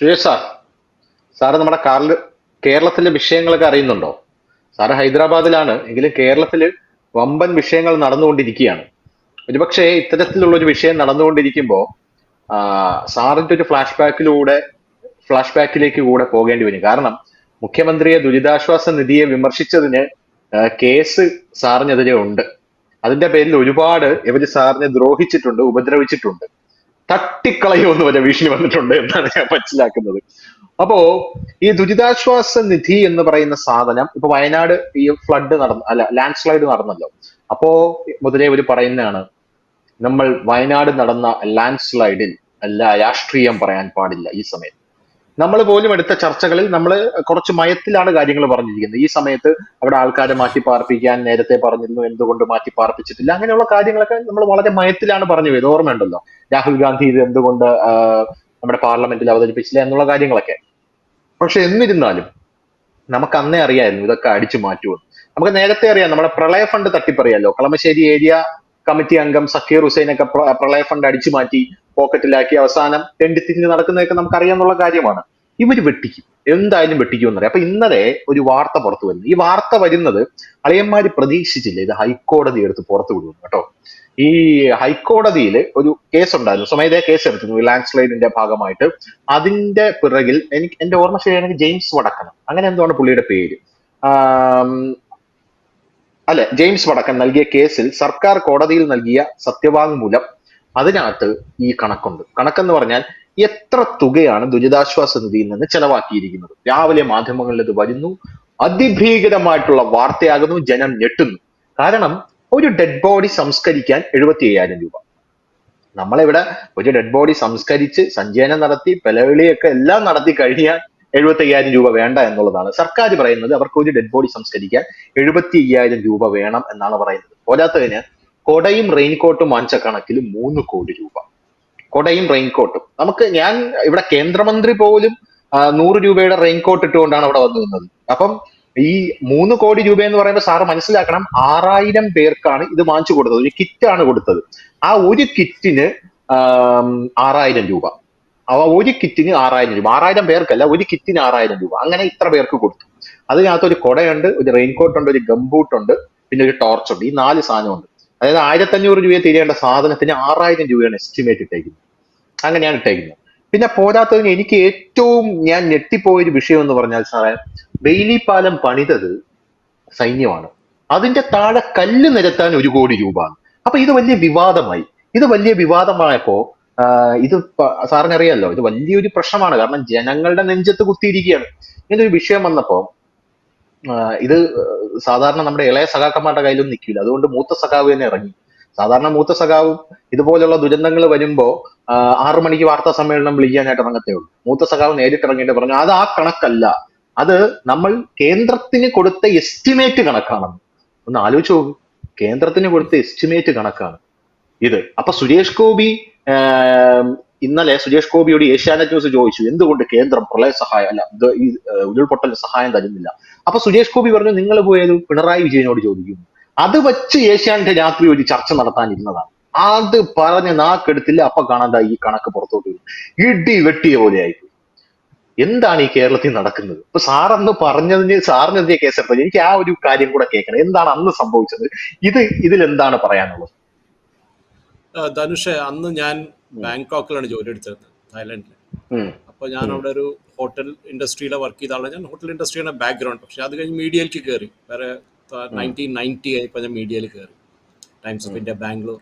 Suresh sir sir നമ്മുടെ കാറിൽ കേരളത്തിലെ വിഷയങ്ങളൊക്കെ അറിയുന്നുണ്ടോ? സാറ് ഹൈദരാബാദിലാണ് എങ്കിലും കേരളത്തിൽ വമ്പൻ വിഷയങ്ങൾ നടന്നുകൊണ്ടിരിക്കുകയാണ്. ഒരുപക്ഷെ ഇത്തരത്തിലുള്ള ഒരു വിഷയം നടന്നുകൊണ്ടിരിക്കുമ്പോൾ സാറിന്റെ ഒരു ഫ്ലാഷ് ബാക്കിലൂടെ ഫ്ലാഷ് ബാക്കിലേക്ക് കൂടെ പോകേണ്ടി വരും. കാരണം മുഖ്യമന്ത്രിയെ ദുരിതാശ്വാസ നിധിയെ വിമർശിച്ചതിന് കേസ് സാറിനെതിരെ ഉണ്ട്. അതിന്റെ പേരിൽ ഒരുപാട് ഇവർ സാറിനെ ദ്രോഹിച്ചിട്ടുണ്ട് ഉപദ്രവിച്ചിട്ടുണ്ട്. തട്ടിക്കളയുമെന്ന് വരെ ഭീഷണി വന്നിട്ടുണ്ട് എന്നാണ് ഞാൻ മനസ്സിലാക്കുന്നത്. അപ്പോ ഈ ദുരിതാശ്വാസ നിധി എന്ന് പറയുന്ന സാധനം ഇപ്പൊ വയനാട് ഈ ഫ്ലഡ് നടന്നു അല്ല ലാൻഡ് സ്ലൈഡ് നടന്നല്ലോ. അപ്പോ മുതലേ ഒരു പറയുന്നതാണ് നമ്മൾ വയനാട് നടന്ന ലാൻഡ് സ്ലൈഡിൽ അല്ല രാഷ്ട്രീയം പറയാൻ പാടില്ല ഈ സമയത്ത്. നമ്മൾ പോലും എടുത്ത ചർച്ചകളിൽ നമ്മൾ കുറച്ച് മയത്തിലാണ് കാര്യങ്ങൾ പറഞ്ഞിരിക്കുന്നത്. ഈ സമയത്ത് അവിടെ ആൾക്കാരെ മാറ്റി പാർപ്പിക്കാൻ നേരത്തെ പറഞ്ഞിരുന്നു. എന്തുകൊണ്ട് മാറ്റി പാർപ്പിച്ചിട്ടില്ല? അങ്ങനെയുള്ള കാര്യങ്ങളൊക്കെ നമ്മൾ വളരെ മയത്തിലാണ് പറഞ്ഞു പോയത്. ഓർമ്മയുണ്ടല്ലോ? രാഹുൽ ഗാന്ധി ഇത് എന്തുകൊണ്ട് നമ്മുടെ പാർലമെന്റിൽ അവതരിപ്പിച്ചില്ല എന്നുള്ള കാര്യങ്ങളൊക്കെ. പക്ഷെ എന്നിരുന്നാലും നമുക്ക് അന്നേ അറിയായിരുന്നു ഇതൊക്കെ അടിച്ചു മാറ്റുമെന്ന്. നമുക്ക് നേരത്തെ അറിയാം. നമ്മുടെ പ്രളയ ഫണ്ട് തട്ടിപ്പറിയാലോ? കളമശ്ശേരി ഏരിയ കമ്മിറ്റി അംഗം സക്കീർ ഹുസൈനൊക്കെ പ്ര- പ്രളയ ഫണ്ട് അടിച്ചു മാറ്റി പോക്കറ്റിലാക്കി അവസാനം തെണ്ടിത്തിരിഞ്ഞ് നടക്കുന്നതൊക്കെ നമുക്ക് അറിയാന്നുള്ള കാര്യമാണ്. ഇവർ വെട്ടിക്കും. എന്തായാലും വെട്ടിക്കും എന്നറിയാം. അപ്പൊ ഇന്നലെ ഒരു വാർത്ത പുറത്തു വരുന്നു ഈ വാർത്ത വരുന്നത് അളിയന്മാര് പ്രതീക്ഷിച്ചില്ല. ഇത് ഹൈക്കോടതി എടുത്ത് പുറത്തു വിടുന്നു കേട്ടോ. ഈ ഹൈക്കോടതിയിൽ ഒരു കേസ് ഉണ്ടായിരുന്നു സ്വമേധയാ കേസ് എടുത്തിരുന്നു. ലാൻഡ് സ്ലൈഡിന്റെ ഭാഗമായിട്ട്. അതിന്റെ പിറകിൽ എനിക്ക് എന്റെ ഓർമ്മ ശരിയാണെങ്കിൽ ജെയിംസ് വടക്കണം അങ്ങനെ എന്താണ് പുള്ളിയുടെ പേര്? അല്ലെ ജെയിംസ് വടക്കൻ നൽകിയ കേസിൽ സർക്കാർ കോടതിയിൽ നൽകിയ സത്യവാങ്മൂലം അതിനകത്ത് ഈ കണക്കുണ്ട്. കണക്കെന്ന് പറഞ്ഞാൽ എത്ര തുകയാണ് ദുരിതാശ്വാസ നിധിയിൽ നിന്ന് ചെലവാക്കിയിരിക്കുന്നത്? രാവിലെ മാധ്യമങ്ങളിൽ ഇത് വരുന്നു അതിഭീകരമായിട്ടുള്ള വാർത്തയാകുന്നു ജനം ഞെട്ടുന്നു. കാരണം ഒരു ഡെഡ് ബോഡി സംസ്കരിക്കാൻ എഴുപത്തി അയ്യായിരം രൂപ. നമ്മളിവിടെ ഒരു ഡെഡ് ബോഡി സംസ്കരിച്ച് സഞ്ചയനം നടത്തി പെലവിളിയൊക്കെ എല്ലാം നടത്തി കഴിഞ്ഞാൽ എഴുപത്തി അയ്യായിരം രൂപ വേണ്ട എന്നുള്ളതാണ്. സർക്കാർ പറയുന്നത് അവർക്ക് ഒരു ഡെഡ് ബോഡി സംസ്കരിക്കാൻ എഴുപത്തി അയ്യായിരം രൂപ വേണം എന്നാണ് പറയുന്നത്. പോരാത്തതിന് കൊടയും റെയിൻകോട്ടും വാങ്ങിച്ച കണക്കിൽ മൂന്ന് കോടി രൂപ. കൊടയും റെയിൻകോട്ടും. നമുക്ക് ഞാൻ ഇവിടെ കേന്ദ്രമന്ത്രി പോലും നൂറ് രൂപയുടെ റെയിൻകോട്ട് ഇട്ടുകൊണ്ടാണ് അവിടെ വന്നു നിന്നത്. അപ്പം ഈ മൂന്ന് കോടി രൂപ എന്ന് പറയുമ്പോൾ സാറ് മനസ്സിലാക്കണം ആറായിരം പേർക്കാണ് ഇത് വാങ്ങിച്ചു കൊടുത്തത്. ഒരു കിറ്റ് ആണ് കൊടുത്തത്. ആ ഒരു കിറ്റിന് ആറായിരം രൂപ. ഒരു കിറ്റിന് ആറായിരം രൂപ. ആറായിരം പേർക്കല്ല ഒരു കിറ്റിന് ആറായിരം രൂപ. അങ്ങനെ ഇത്ര പേർക്ക് കൊടുത്തു. അതിനകത്ത് ഒരു കൊടയുണ്ട് ഒരു റെയിൻകോട്ട് ഉണ്ട് ഒരു ഗംബൂട്ട് ഉണ്ട് പിന്നെ ഒരു ടോർച്ച് ഉണ്ട് ഈ നാല് സാധനമുണ്ട്. അതായത് ആയിരത്തി അഞ്ഞൂറ് രൂപയെ തീരേണ്ട സാധനത്തിന് ആറായിരം രൂപയാണ് എസ്റ്റിമേറ്റ് ഇട്ടേക്കുന്നത്. അങ്ങനെയാണ് ഇട്ടേക്കുന്നത്. പിന്നെ പോരാത്തതിന് എനിക്ക് ഏറ്റവും ഞാൻ ഞെട്ടിപ്പോയ ഒരു വിഷയം എന്ന് പറഞ്ഞാൽ സാറേ ബെയിലി പാലം പണിതത് സൈന്യമാണ്. അതിന്റെ താഴെ കല്ല് നിരത്താൻ ഒരു കോടി രൂപ അപ്പൊ ഇത് വലിയ വിവാദമായി. ഇത് വലിയ വിവാദമായപ്പോ ഇത് സാറിന് സാറിനറിയാലോ ഇത് വലിയൊരു പ്രശ്നമാണ്. കാരണം ജനങ്ങളുടെ നെഞ്ചത്ത് കുത്തിയിരിക്കുകയാണ്. ഇങ്ങനൊരു വിഷയം വന്നപ്പോ ഇത് സാധാരണ നമ്മുടെ ഇളയ സഖാക്കന്മാരുടെ കയ്യിലും നിൽക്കില്ല. അതുകൊണ്ട് മൂത്ത സഖാവ് തന്നെ ഇറങ്ങി. സാധാരണ മൂത്ത സഖാവും ഇതുപോലുള്ള ദുരന്തങ്ങൾ വരുമ്പോൾ ആറു മണിക്ക് വാർത്താ സമ്മേളനം വിളിക്കാനായിട്ട് ഇറങ്ങത്തേ ഉള്ളൂ. മൂത്ത സഖാവ് നേരിട്ട് ഇറങ്ങിയിട്ട് പറഞ്ഞു അത് ആ കണക്കല്ല. അത് നമ്മൾ കേന്ദ്രത്തിന് കൊടുത്ത എസ്റ്റിമേറ്റ് കണക്കാണെന്ന് ഒന്ന് ആലോചിച്ച് നോക്കൂ. കേന്ദ്രത്തിന് കൊടുത്ത എസ്റ്റിമേറ്റ് കണക്കാണ് ഇത്. അപ്പൊ സുരേഷ് ഗോപി ഇന്നലെ സുരേഷ് ഗോപിയോട് ഏഷ്യാനെറ്റ് ന്യൂസ് ചോദിച്ചു എന്തുകൊണ്ട് കേന്ദ്രം പ്രളയ സഹായം അല്ല ഈ ഉരുൾപൊട്ടൽ സഹായം തരുന്നില്ല? അപ്പൊ സുരേഷ് ഗോപി പറഞ്ഞു നിങ്ങൾ പോയത് പിണറായി വിജയനോട് ചോദിക്കും അത് വെച്ച് ഏഷ്യാനെറ്റ് രാത്രി ഒരു ചർച്ച നടത്താനിരുന്നതാണ്. അത് പറഞ്ഞ് നാക്കെടുത്തില്ല അപ്പൊ കാണാതെ ഈ കണക്ക് പുറത്തോട്ട് വരും. ഇടി വെട്ടിയ പോലെ ആയി എന്താണ് ഈ കേരളത്തിൽ നടക്കുന്നത്? ഇപ്പൊ സാറന്ന് പറഞ്ഞതിന് സാറിനെതിരെ കേസെടുത്തത് എനിക്ക് ആ ഒരു കാര്യം കൂടെ കേൾക്കണം. എന്താണ് അന്ന് സംഭവിച്ചത്? ഇത് ഇതിൽ എന്താണ് പറയാനുള്ളത് ധനുഷ് അന്ന് ഞാൻ ബാങ്കോക്കിലാണ് ജോലി എടുത്തിരുന്നത് തായ്ലൻഡിൽ അപ്പൊ ഞാൻ അവിടെ ഒരു ഹോട്ടൽ ഇൻഡസ്ട്രിയിലെ വർക്ക് ചെയ്ത ആളാണ്. ഞാൻ ഹോട്ടൽ ഇൻഡസ്ട്രിയുടെ ബാക്ക്ഗ്രൗണ്ട് പക്ഷെ അത് കഴിഞ്ഞ് മീഡിയയിലേക്ക് കയറി വേറെ നയന്റീൻ നയന്റി കഴിഞ്ഞപ്പോൾ ഞാൻ മീഡിയയിൽ കയറി ടൈംസ് ഓഫ് ഇന്ത്യ ബാംഗ്ലൂർ.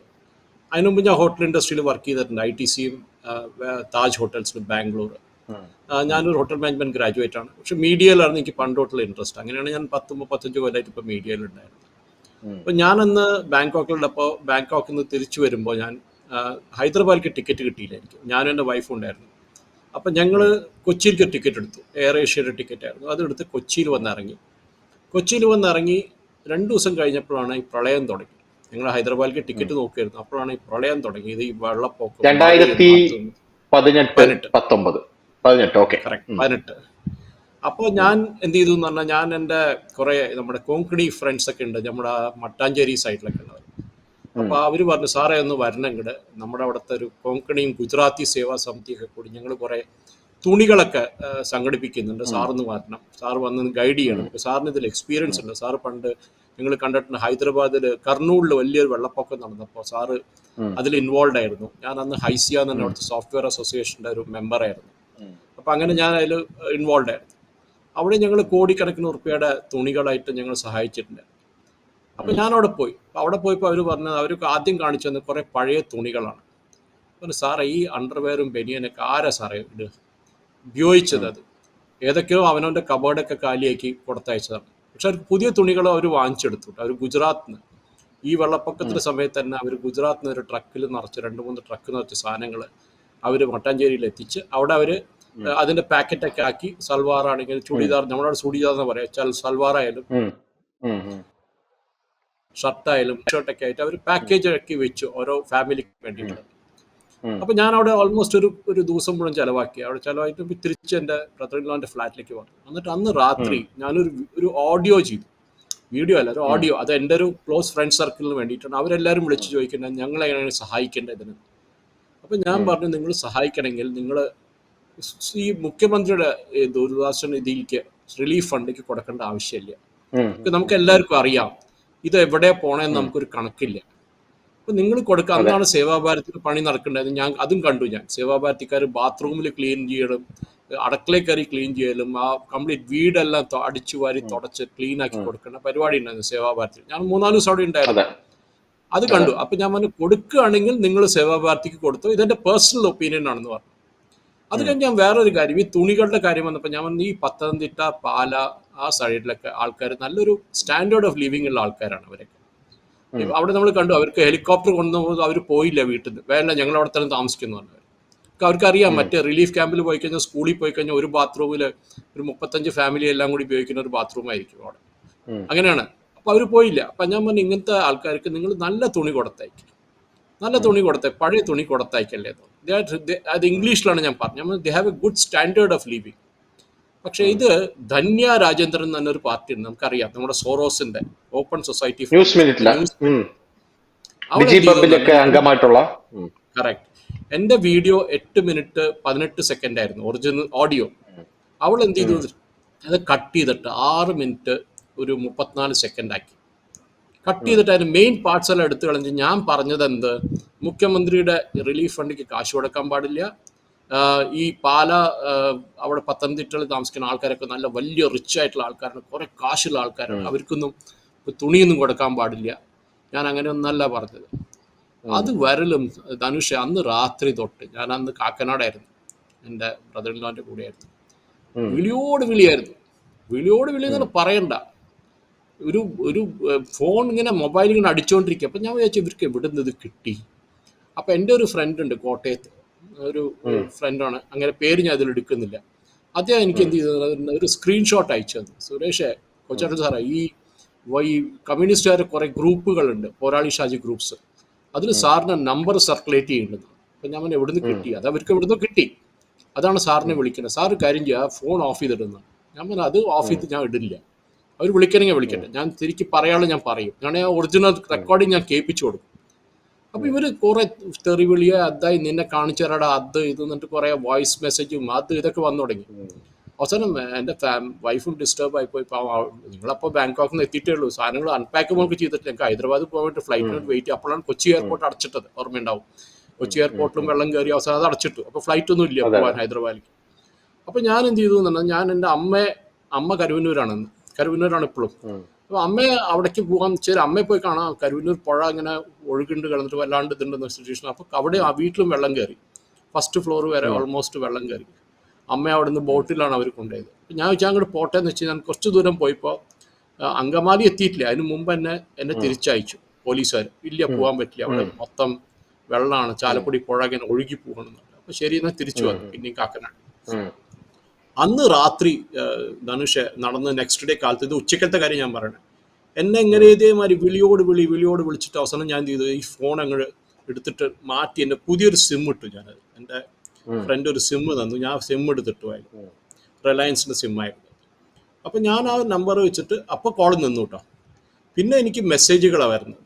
അതിനുമുമ്പ് ഞാൻ ഹോട്ടൽ ഇൻഡസ്ട്രിയിൽ വർക്ക് ചെയ്തിട്ടുണ്ട് ഐ ടി സിയും താജ് ഹോട്ടൽസിലും ബാംഗ്ലൂർ. ഞാനൊരു ഹോട്ടൽ മാനേജ്മെന്റ് ഗ്രാജുവേറ്റ് ആണ്. പക്ഷെ മീഡിയയിലാണ് എനിക്ക് പണ്ട് തൊട്ടുള്ള ഇൻട്രസ്റ്റ് അങ്ങനെയാണ് ഞാൻ പത്ത് മുപ്പത്തഞ്ച് കൊല്ലമായിട്ട് ഇപ്പോൾ മീഡിയയിലുണ്ടായിരുന്നത്. അപ്പോൾ ഞാനന്ന് ബാങ്കോക്കിലുള്ളപ്പോൾ ബാങ്കോക്കിൽ നിന്ന് തിരിച്ചു വരുമ്പോൾ ഞാൻ ഹൈദരാബാദിലേക്ക് ടിക്കറ്റ് കിട്ടിയില്ല എനിക്ക്. ഞാനും എന്റെ വൈഫും ഉണ്ടായിരുന്നു. അപ്പം ഞങ്ങൾ കൊച്ചിയിലേക്ക് ടിക്കറ്റ് എടുത്തു. എയർ ഏഷ്യയുടെ ടിക്കറ്റ് ആയിരുന്നു. അതെടുത്ത് കൊച്ചിയിൽ വന്നിറങ്ങി. കൊച്ചിയിൽ വന്നിറങ്ങി രണ്ട് ദിവസം കഴിഞ്ഞപ്പോഴാണ് ഈ പ്രളയം തുടങ്ങി. ഞങ്ങൾ ഹൈദരാബാദിലേക്ക് ടിക്കറ്റ് നോക്കിയിരുന്നു. അപ്പോഴാണ് ഈ പ്രളയം തുടങ്ങിയത് ഈ വെള്ളപ്പൊക്കം രണ്ടായിരത്തി പതിനെട്ട് പത്തൊമ്പത്. പതിനെട്ട് ഓക്കെ പതിനെട്ട്. അപ്പോൾ ഞാൻ എന്ത് ചെയ്തു എന്ന് പറഞ്ഞാൽ ഞാൻ എന്റെ കുറേ നമ്മുടെ കോങ്കണി ഫ്രണ്ട്സ് ഒക്കെ ഉണ്ട്. നമ്മുടെ മട്ടാഞ്ചേരി സൈഡിലൊക്കെ ഉള്ളത് അപ്പോൾ അവർ പറഞ്ഞു സാറേ ഒന്ന് വരണം ഇങ്ങോട്ട് നമ്മുടെ അവിടുത്തെ ഒരു കൊങ്കണിയും ഗുജറാത്തി സേവാ സമിതിയൊക്കെ കൂടി ഞങ്ങൾ കുറേ തുണികളൊക്കെ സംഘടിപ്പിക്കുന്നുണ്ട്. സാറൊന്ന് വരണം. സാർ വന്ന് ഗൈഡ് ചെയ്യണം. ഇപ്പൊ സാറിന് ഇതിൽ എക്സ്പീരിയൻസ് ഉണ്ട്. സാർ പണ്ട് നിങ്ങൾ കണ്ടിട്ടുണ്ട് ഹൈദരാബാദിൽ കർണൂളിൽ വലിയൊരു വെള്ളപ്പൊക്കം നടന്നപ്പോൾ സാറ്. അതിൽ ഇൻവോൾവ് ആയിരുന്നു. ഞാൻ അന്ന് ഹൈസിയ എന്ന് പറഞ്ഞ അവിടുത്തെ സോഫ്റ്റ്വെയർ അസോസിയേഷന്റെ ഒരു മെമ്പറായിരുന്നു അപ്പം അങ്ങനെ ഞാൻ അതിൽ ഇൻവോൾവ് ആയിരുന്നു. അവിടെ ഞങ്ങൾ കോടിക്കണക്കിന് ഉറുപ്പിയുടെ തുണികളായിട്ട് ഞങ്ങൾ സഹായിച്ചിട്ടുണ്ട്. അപ്പം ഞാൻ അവിടെ പോയി അവിടെ പോയപ്പോൾ അവർ പറഞ്ഞത് അവർക്ക് ആദ്യം കാണിച്ചു തന്നെ കുറേ പഴയ തുണികളാണ്. പറഞ്ഞു സാറേ ഈ അണ്ടർവെയറും ബനിയനൊക്കെ ആരാ സാറേ ഇത് ഉപയോഗിച്ചത് അത്? ഏതൊക്കെയോ അവനവന്റെ കബേർഡൊക്കെ കാലിയാക്കി കൊടുത്തയച്ചതാണ്. പക്ഷെ അവർക്ക് പുതിയ തുണികൾ അവർ വാങ്ങിച്ചെടുത്തു അവർ ഗുജറാത്തിൽ നിന്ന് ഈ വെള്ളപ്പൊക്കത്തിന്റെ സമയത്ത് തന്നെ അവർ ഗുജറാത്തിൽ നിന്ന് ഒരു ട്രക്കിൽ നിറച്ച് രണ്ട് മൂന്ന് ട്രക്ക് നിറച്ച് സാധനങ്ങൾ അവർ മട്ടാഞ്ചേരിയിൽ എത്തിച്ച് അവിടെ അവർ അതിന്റെ പാക്കറ്റൊക്കെ ആക്കി സൽവാർ ആണെങ്കിൽ ചുടിദാർ നമ്മളവിടെ ചുടിദാർ എന്ന് പറയാം. സൽവാറായാലും സൽവാർ ആയാലും. ഷർട്ടായാലും ഷർട്ടൊക്കെ ആയിട്ട് അവർ പാക്കേജ് ഇറക്കി വെച്ചു ഓരോ ഫാമിലിക്ക് വേണ്ടിയിട്ട്. അപ്പൊ ഞാൻ അവിടെ ഓൾമോസ്റ്റ് ഒരു ഒരു ദിവസം മുഴുവൻ ചെലവാക്കി. അവിടെ ചെലവായിട്ട് തിരിച്ച് എന്റെ ബ്രദർ ഇൻലോന്റെ ഫ്ലാറ്റിലേക്ക് വന്നു എന്നിട്ട് അന്ന് രാത്രി ഞാനൊരു ഒരു ഓഡിയോ ചെയ്തു. വീഡിയോ അല്ല ഒരു ഓഡിയോ അത് എന്റെ ഒരു ക്ലോസ് ഫ്രണ്ട് സർക്കിളിന് വേണ്ടിയിട്ടാണ്. അവരെല്ലാവരും വിളിച്ച് ചോദിക്കേണ്ടത് ഞങ്ങൾ എങ്ങനെയാണ് സഹായിക്കേണ്ടത് ഇതിന് അപ്പൊ ഞാൻ പറഞ്ഞു നിങ്ങൾ സഹായിക്കണമെങ്കിൽ നിങ്ങൾ ഈ മുഖ്യമന്ത്രിയുടെ ദുരിതാശ്വാസ നിധിക്ക് റിലീഫ് ഫണ്ടിലേക്ക് കൊടുക്കേണ്ട ആവശ്യമില്ല. നമുക്ക് എല്ലാവർക്കും അറിയാം. ഇത് എവിടെ പോണേന്ന് നമുക്കൊരു കണക്കില്ല. അപ്പൊ നിങ്ങൾ കൊടുക്കുക അന്നാണ് സേവാഭാരതിന് പണി നടക്കേണ്ടത് ഞാൻ അതും കണ്ടു ഞാൻ. സേവാഭാരതിക്കാർ ബാത്റൂമിൽ ക്ലീൻ ചെയ്യലും അടക്കളയിൽ കയറി ക്ലീൻ ചെയ്യലും ആ കംപ്ലീറ്റ് വീടെല്ലാം അടിച്ചു വാരി തുടച്ച് ക്ലീൻ ആക്കി കൊടുക്കേണ്ട പരിപാടി ഉണ്ടായിരുന്നു സേവാഭാരതി ഞാൻ മൂന്നാൽ ദിവസം അവിടെ ഉണ്ടായിരുന്നു. അതെ. അത് കണ്ടു. അപ്പൊ ഞാൻ പറഞ്ഞു കൊടുക്കുകയാണെങ്കിൽ നിങ്ങൾ സേവാഭാരതിക്ക് കൊടുത്തു? ഇതെന്റെ പേഴ്സണൽ ഒപ്പീനിയൻ ആണെന്ന് പറഞ്ഞു. അത് കഴിഞ്ഞ് ഞാൻ വേറൊരു കാര്യം ഈ തുണികളുടെ കാര്യം വന്നപ്പോൾ ഞാൻ പറഞ്ഞു ഈ പത്തനംതിട്ട പാല ആ സൈഡിലൊക്കെ ആൾക്കാർ നല്ലൊരു സ്റ്റാൻഡേർഡ് ഓഫ് ലിവിംഗ് ഉള്ള ആൾക്കാരാണ് അവരൊക്കെ. അവിടെ നമ്മൾ കണ്ടു അവർക്ക് ഹെലികോപ്റ്റർ കൊണ്ടുപോകുന്നത് അവർ പോയില്ല വീട്ടിൽ നിന്ന് വേണ്ട ഞങ്ങൾ അവിടെ തന്നെ താമസിക്കുന്നു പറഞ്ഞു. അവർക്കറിയാം മറ്റേ റിലീഫ് ക്യാമ്പിൽ പോയി കഴിഞ്ഞാൽ സ്കൂളിൽ പോയി കഴിഞ്ഞാൽ ഒരു ബാത്റൂമിൽ ഒരു മുപ്പത്തഞ്ച് ഫാമിലി എല്ലാം കൂടി ഉപയോഗിക്കുന്ന ഒരു ബാത്റൂം ആയിരിക്കും അവിടെ. അങ്ങനെയാണ്. അപ്പൊ അവർ പോയില്ല. അപ്പൊ ഞാൻ പറഞ്ഞു ഇങ്ങനത്തെ ആൾക്കാർക്ക് നിങ്ങൾ നല്ല തുണി കൊടുത്തയക്കും. നല്ല തുണി കൊടുത്തേ പഴയ തുണി കൊടുത്തയക്കല്ലേ അത് ഇംഗ്ലീഷിലാണ് ഞാൻ പറഞ്ഞത്. They have a good standard of living പക്ഷെ ഇത് ധന്യ രാജേന്ദ്രൻ എന്നൊരു പാർട്ടി ഉണ്ട് നമുക്കറിയാം. നമ്മുടെ സോറോസിന്റെ ഓപ്പൺ സൊസൈറ്റി ന്യൂസ് മിനിറ്റ് ഉം. അവിടെ ബിജി എന്ത് ചെയ്തു ബബിലൊക്കെ അംഗമായിട്ടുള്ള. കറക്റ്റ് എന്റെ വീഡിയോ എട്ട് മിനിറ്റ് പതിനെട്ട് സെക്കൻഡ് ആയിരുന്നു ഒറിജിനൽ ഓഡിയോ അവൾ എന്ത് ചെയ്തു? അത് കട്ട് ചെയ്തിട്ട് ആറ് മിനിറ്റ് ഒരു മുപ്പത്തിനാല് സെക്കൻഡ് ആക്കി. കട്ട് ചെയ്തിട്ട് അതിന് മെയിൻ പാർട്സ് എല്ലാം എടുത്തു കളഞ്ഞ് ഞാൻ പറഞ്ഞത് എന്ത്? മുഖ്യമന്ത്രിയുടെ റിലീഫ് ഫണ്ടിക്ക് കാശ് കൊടുക്കാൻ പാടില്ല ഈ പാല അവിടെ പത്തനംതിട്ടയിൽ താമസിക്കുന്ന ആൾക്കാരൊക്കെ നല്ല വലിയ റിച്ച് ആയിട്ടുള്ള ആൾക്കാരാണ്. കുറെ കാശുള്ള ആൾക്കാരാണ്. അവർക്കൊന്നും തുണിയൊന്നും കൊടുക്കാൻ പാടില്ല. ഞാൻ അങ്ങനെ ഒന്നല്ല പറഞ്ഞത് അത് വരലും ധനുഷ് അന്ന് രാത്രി തൊട്ട് ഞാൻ അന്ന് കാക്കനാടായിരുന്നു. എന്റെ ബ്രദറിന്റെ കൂടെയായിരുന്നു. ആയിരുന്നു വിളിയോട് വിളിയായിരുന്നു. വിളിയോട് വിളി എന്ന് പറയണ്ട. ഒരു ഒരു ഫോൺ ഇങ്ങനെ മൊബൈൽ ഇങ്ങനെ അടിച്ചുകൊണ്ടിരിക്കുക അപ്പം ഞാൻ വിചാരിച്ചു ഇവർക്ക് എവിടെ നിന്ന് ഇത് കിട്ടി? അപ്പം എന്റെ ഒരു ഫ്രണ്ട് ഉണ്ട് കോട്ടയത്ത്. ഒരു ഫ്രണ്ടാണ്. അങ്ങനെ പേര് ഞാൻ അതിൽ എടുക്കുന്നില്ല. അദ്ദേഹം എനിക്ക് എന്ത് ചെയ്തു? ഒരു സ്ക്രീൻഷോട്ട് അയച്ചു തന്നു. സുരേഷേ കൊച്ചാട്ട് സാറേ ഈ വൈ ഈ കമ്മ്യൂണിസ്റ്റുകാരെ കുറേ ഗ്രൂപ്പുകളുണ്ട്. പോരാളി ഷാജി ഗ്രൂപ്പ്സ്. അതിൽ സാറിന് നമ്പർ സർക്കുലേറ്റ് ചെയ്യുന്നത് അപ്പം ഞാൻ എവിടുന്ന് കിട്ടി? അത് അവർക്ക് എവിടുന്ന് കിട്ടി. അതാണ് സാറിനെ വിളിക്കുന്നത്. സാറ് കാര്യം ചെയ്യുക ഫോൺ ഓഫ് ചെയ്തിടുന്നു. ഞാൻ പറഞ്ഞു അത് ഓഫ് ചെയ്ത് ഞാൻ ഇടില്ല. അവർ വിളിക്കണമെങ്കിൽ വിളിക്കട്ടെ. ഞാൻ തിരിച്ച് പറയാനുള്ള ഞാൻ പറയും. ഞാൻ ഒറിജിനൽ റെക്കോർഡിങ് ഞാൻ കേൾപ്പിച്ചു കൊടുക്കും. അപ്പൊ ഇവർ കുറെ തെറിവിളിയ അതായി നിന്നെ കാണിച്ചു തരാടാ അത് ഇത് എന്നിട്ട് കുറെ വോയിസ് മെസ്സേജും അത് ഇതൊക്കെ വന്നു തുടങ്ങി. അവസാനം എന്റെ വൈഫും ഡിസ്റ്റർബ് ആയിപ്പോയി പോയി. നിങ്ങളപ്പോൾ ബാങ്കോക്കിൽ നിന്ന് എത്തിയിട്ടേ ഉള്ളൂ. സാധനങ്ങൾ അൺപാക്ക് നമുക്ക് ചെയ്തിട്ട് ഞങ്ങൾക്ക് ഹൈദരാബാദ് പോകാൻ വേണ്ടി ഫ്ലൈറ്റിന് വെയിറ്റ് അപ്പോഴാണ് കൊച്ചി എയർപോർട്ട് അടച്ചിട്ടത്. ഓർമ്മയുണ്ടാവും. കൊച്ചി എയർപോർട്ടിലും വെള്ളം കയറി അവസാനം അത് അടച്ചിട്ടു. അപ്പോൾ ഫ്ലൈറ്റ് ഒന്നും ഇല്ല പോകാൻ ഹൈദരാബാദിലേക്ക്. അപ്പോൾ ഞാൻ എന്ത് ചെയ്തു എന്ന് പറഞ്ഞാൽ ഞാൻ എന്റെ അമ്മയെ അമ്മ കരുവന്നൂരാണെന്ന് കരുവന്നൂരാണ് ഇപ്പോഴും. അപ്പോൾ അമ്മയെ അവിടേക്ക് പോകാൻ ചില അമ്മയെ പോയി കാണാം. കരുവിനൂർ പുഴ ഇങ്ങനെ ഒഴുകുണ്ട് കിടന്നിട്ട് വല്ലാണ്ട് ഇതുണ്ടെന്ന് സിറ്റുവേഷൻ അപ്പോൾ അവിടെ ആ വീട്ടിലും വെള്ളം കയറി. ഫസ്റ്റ് ഫ്ലോർ വരെ ഓൾമോസ്റ്റ് വെള്ളം കയറി. അമ്മ അവിടെ നിന്ന് ബോട്ടിലാണ് അവർ കൊണ്ടുപോയത്. ഞാൻ വെച്ചാൽ അങ്ങോട്ട് പോട്ടെ എന്ന് വെച്ചാൽ ഞാൻ കുറച്ച് ദൂരം പോയപ്പോൾ അങ്കമാലി എത്തിയിട്ടില്ല. അതിന് മുമ്പ് എന്നെ എന്നെ തിരിച്ചയച്ചു പോലീസുകാർ ഇല്ല പോകാൻ പറ്റില്ല. അവിടെ മൊത്തം വെള്ളമാണ്. ചാലക്കുടി പുഴ ഇങ്ങനെ ഒഴുകി പോകണമെന്നുണ്ട് അപ്പോൾ ശരി എന്നാൽ തിരിച്ചു വന്നു. പിന്നെയും കാക്കനാട്. ഉം. അന്ന് രാത്രി ധനുഷ് നടന്ന് നെക്സ്റ്റ് ഡേ കാലത്ത് ഇത് ഉച്ചക്കത്തെ കാര്യം ഞാൻ പറയണേ. എന്നെ എങ്ങനെ ഇതേമാതിരി വിളിയോട് വിളി വിളിയോട് വിളിച്ചിട്ട് അവസാനം ഞാൻ എന്ത് ചെയ്തു? ഈ ഫോൺ അങ്ങ് എടുത്തിട്ട് മാറ്റി എന്റെ പുതിയൊരു സിം ഇട്ടു ഞാൻ. എന്റെ ഫ്രണ്ട് ഒരു സിം തന്നു. ഞാൻ സിം എടുത്തിട്ടു ആയിരുന്നു. റിലയൻസിന്റെ സിം ആയിരുന്നു. അപ്പം ഞാൻ ആ നമ്പർ വെച്ചിട്ട് അപ്പോൾ കോൾ നിന്നു കേട്ടോ പിന്നെ എനിക്ക് മെസ്സേജുകളാണ് വരുന്നത്.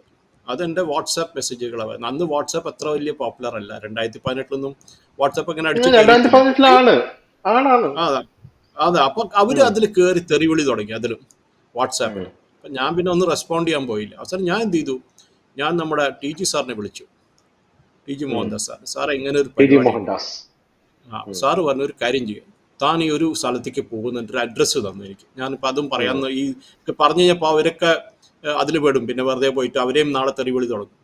അതെന്റെ വാട്സാപ്പ് മെസ്സേജുകളാണ് വരുന്നത്. അന്ന് വാട്സാപ്പ് അത്ര വലിയ പോപ്പുലർ അല്ല. രണ്ടായിരത്തി പതിനെട്ടിലൊന്നും വാട്സാപ്പ് അങ്ങനെ അടിച്ചു ആണാണ് അതെ. അപ്പൊ അവർ അതിൽ കയറി തെറിവിളി തുടങ്ങി അതിലും വാട്സാപ്പിൽ അപ്പൊ ഞാൻ പിന്നെ ഒന്ന് റെസ്പോണ്ട് ചെയ്യാൻ പോയില്ല. അവസാനം ഞാൻ എന്ത് ചെയ്തു? ഞാൻ നമ്മുടെ ടി ജി സാറിനെ വിളിച്ചു. T G Mohandas sir sir ഇങ്ങനെ ഒരു മോഹൻദാസ്. ആ സാറ് പറഞ്ഞ ഒരു കാര്യം ചെയ്യും. താൻ ഈ ഒരു സ്ഥലത്തേക്ക് പോകുന്നുണ്ട് ഒരു അഡ്രസ്സ് തന്നു എനിക്ക്. ഞാനിപ്പോൾ അതും പറയാമെന്ന് ഈ പറഞ്ഞു കഴിഞ്ഞപ്പോൾ അവരൊക്കെ അതിൽ പെടും. പിന്നെ വെറുതെ പോയിട്ട് അവരെയും നാളെ തെറിവിളി തുടങ്ങും.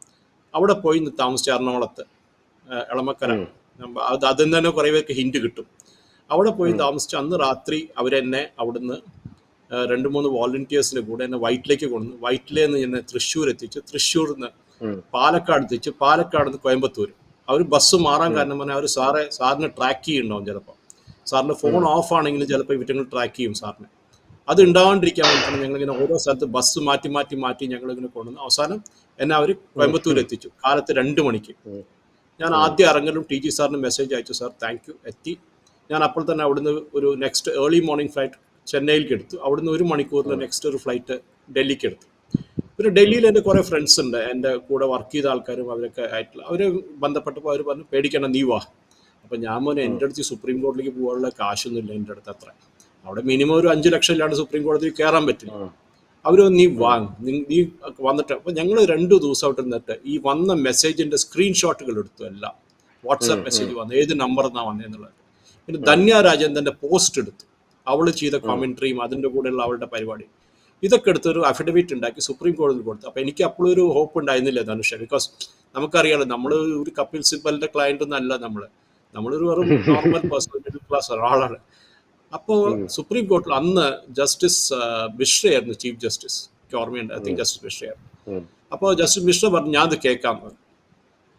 അവിടെ പോയി താമസിച്ച എറണാകുളത്ത് എളമക്കര. അത് അതിൽ തന്നെ കുറേ പേർക്ക് ഹിന്റ് കിട്ടും. അവിടെ പോയി താമസിച്ച അന്ന് രാത്രി അവരെന്നെ അവിടുന്ന് രണ്ട് മൂന്ന് വോളണ്ടിയേഴ്സിന്റെ കൂടെ എന്നെ വൈറ്റിലേക്ക് കൊണ്ടു വൈറ്റിലെ നിന്ന് എന്നെ തൃശ്ശൂർ എത്തിച്ചു തൃശ്ശൂരിൽ നിന്ന് പാലക്കാട് എത്തിച്ച് പാലക്കാട് നിന്ന് കോയമ്പത്തൂർ അവർ ബസ് മാറാൻ കാരണം പറഞ്ഞാൽ അവർ സാറെ സാറിനെ ട്രാക്ക് ചെയ്യുന്നുണ്ടാവും ചിലപ്പോൾ സാറിന്റെ ഫോൺ ഓഫ് ആണെങ്കിലും ചിലപ്പോൾ ഇവറ്റങ്ങൾ ട്രാക്ക് ചെയ്യും സാറിനെ. അത് ഉണ്ടാവാണ്ടിരിക്കാൻ ഞങ്ങൾ ഞങ്ങളിങ്ങനെ ഓരോ സ്ഥലത്ത് ബസ് മാറ്റി മാറ്റി മാറ്റി ഞങ്ങളിങ്ങനെ കൊണ്ടുവന്ന് അവസാനം എന്നെ അവർ കോയമ്പത്തൂർ എത്തിച്ചു. കാലത്ത് രണ്ട് മണിക്ക്. ഞാൻ ആദ്യം ഇറങ്ങലും ടി ജി സാറിന് മെസ്സേജ് അയച്ചു സാർ താങ്ക് യു എത്തി. ഞാൻ അപ്പോൾ തന്നെ അവിടുന്ന് ഒരു നെക്സ്റ്റ് ഏർലി മോർണിംഗ് ഫ്ലൈറ്റ് ചെന്നൈയിലേക്ക് എടുത്തു അവിടുന്ന് ഒരു മണിക്കൂറിൽ നെക്സ്റ്റ് ഒരു ഫ്ലൈറ്റ് ഡൽഹിക്ക് എടുത്തു പിന്നെ ഡൽഹിയിൽ എന്റെ കുറേ ഫ്രണ്ട്സ് ഉണ്ട്. എന്റെ കൂടെ വർക്ക് ചെയ്ത ആൾക്കാരും അവരൊക്കെ ആയിട്ടുള്ള അവർ ബന്ധപ്പെട്ടപ്പോൾ അവർ പറഞ്ഞു പേടിക്കണം നീ വാ. അപ്പം ഞാൻ മോനെ എന്റെ അടുത്ത് സുപ്രീം കോടതിയിലേക്ക് പോകാനുള്ള കാശൊന്നും ഇല്ല എന്റെ അടുത്ത് അത്ര. അവിടെ മിനിമം ഒരു അഞ്ച് ലക്ഷം ഇല്ലാണ്ട് സുപ്രീം കോടതിയിൽ കയറാൻ പറ്റില്ല. അവർ നീ വാങ് നീ വന്നിട്ട്. അപ്പോൾ ഞങ്ങൾ രണ്ട് ദിവസം അവിടെ നിന്നിട്ട് ഈ വന്ന മെസ്സേജിന്റെ സ്ക്രീൻഷോട്ടുകൾ എടുത്തു എല്ലാം. വാട്സാപ്പ് മെസ്സേജ് വന്നു ഏത് നമ്പർ എന്നാണ് വന്നതെന്നുള്ളത് പിന്നെ ധന്യ രാജേന്ദ്രന്റെ പോസ്റ്റ് എടുത്തു. അവൾ ചെയ്ത കോമെന്ററിയും അതിന്റെ കൂടെയുള്ള അവളുടെ പരിപാടി. ഇതൊക്കെ എടുത്ത് ഒരു അഫിഡവിറ്റ് ഉണ്ടാക്കി സുപ്രീം കോടതിയിൽ കൊടുത്തു. അപ്പൊ എനിക്ക് അപ്പോഴും ഒരു ഹോപ്പ് ഉണ്ടായിരുന്നില്ല ധനുഷ ബിക്കോസ് നമുക്കറിയാലോ നമ്മൾ ഒരു കപിൽ സിബലിന്റെ ക്ലയന്റ് ഒന്നും അല്ല നമ്മൾ. നമ്മളൊരു വെറും നോർമൽ പേഴ്സൺ മിഡിൽ ക്ലാസ് ഒരാളാണ്. അപ്പോൾ സുപ്രീം കോർട്ടിൽ അന്ന് ജസ്റ്റിസ് മിശ്രയായിരുന്നു ചീഫ് ജസ്റ്റിസ് ഓർമ്മയുണ്ട്. ഐ തിങ്ക് ജസ്റ്റിസ് മിശ്രയായിരുന്നു. അപ്പോൾ ജസ്റ്റിസ് മിശ്ര പറഞ്ഞു ഞാൻ അത് കേൾക്കാം എന്ന്." ഉം.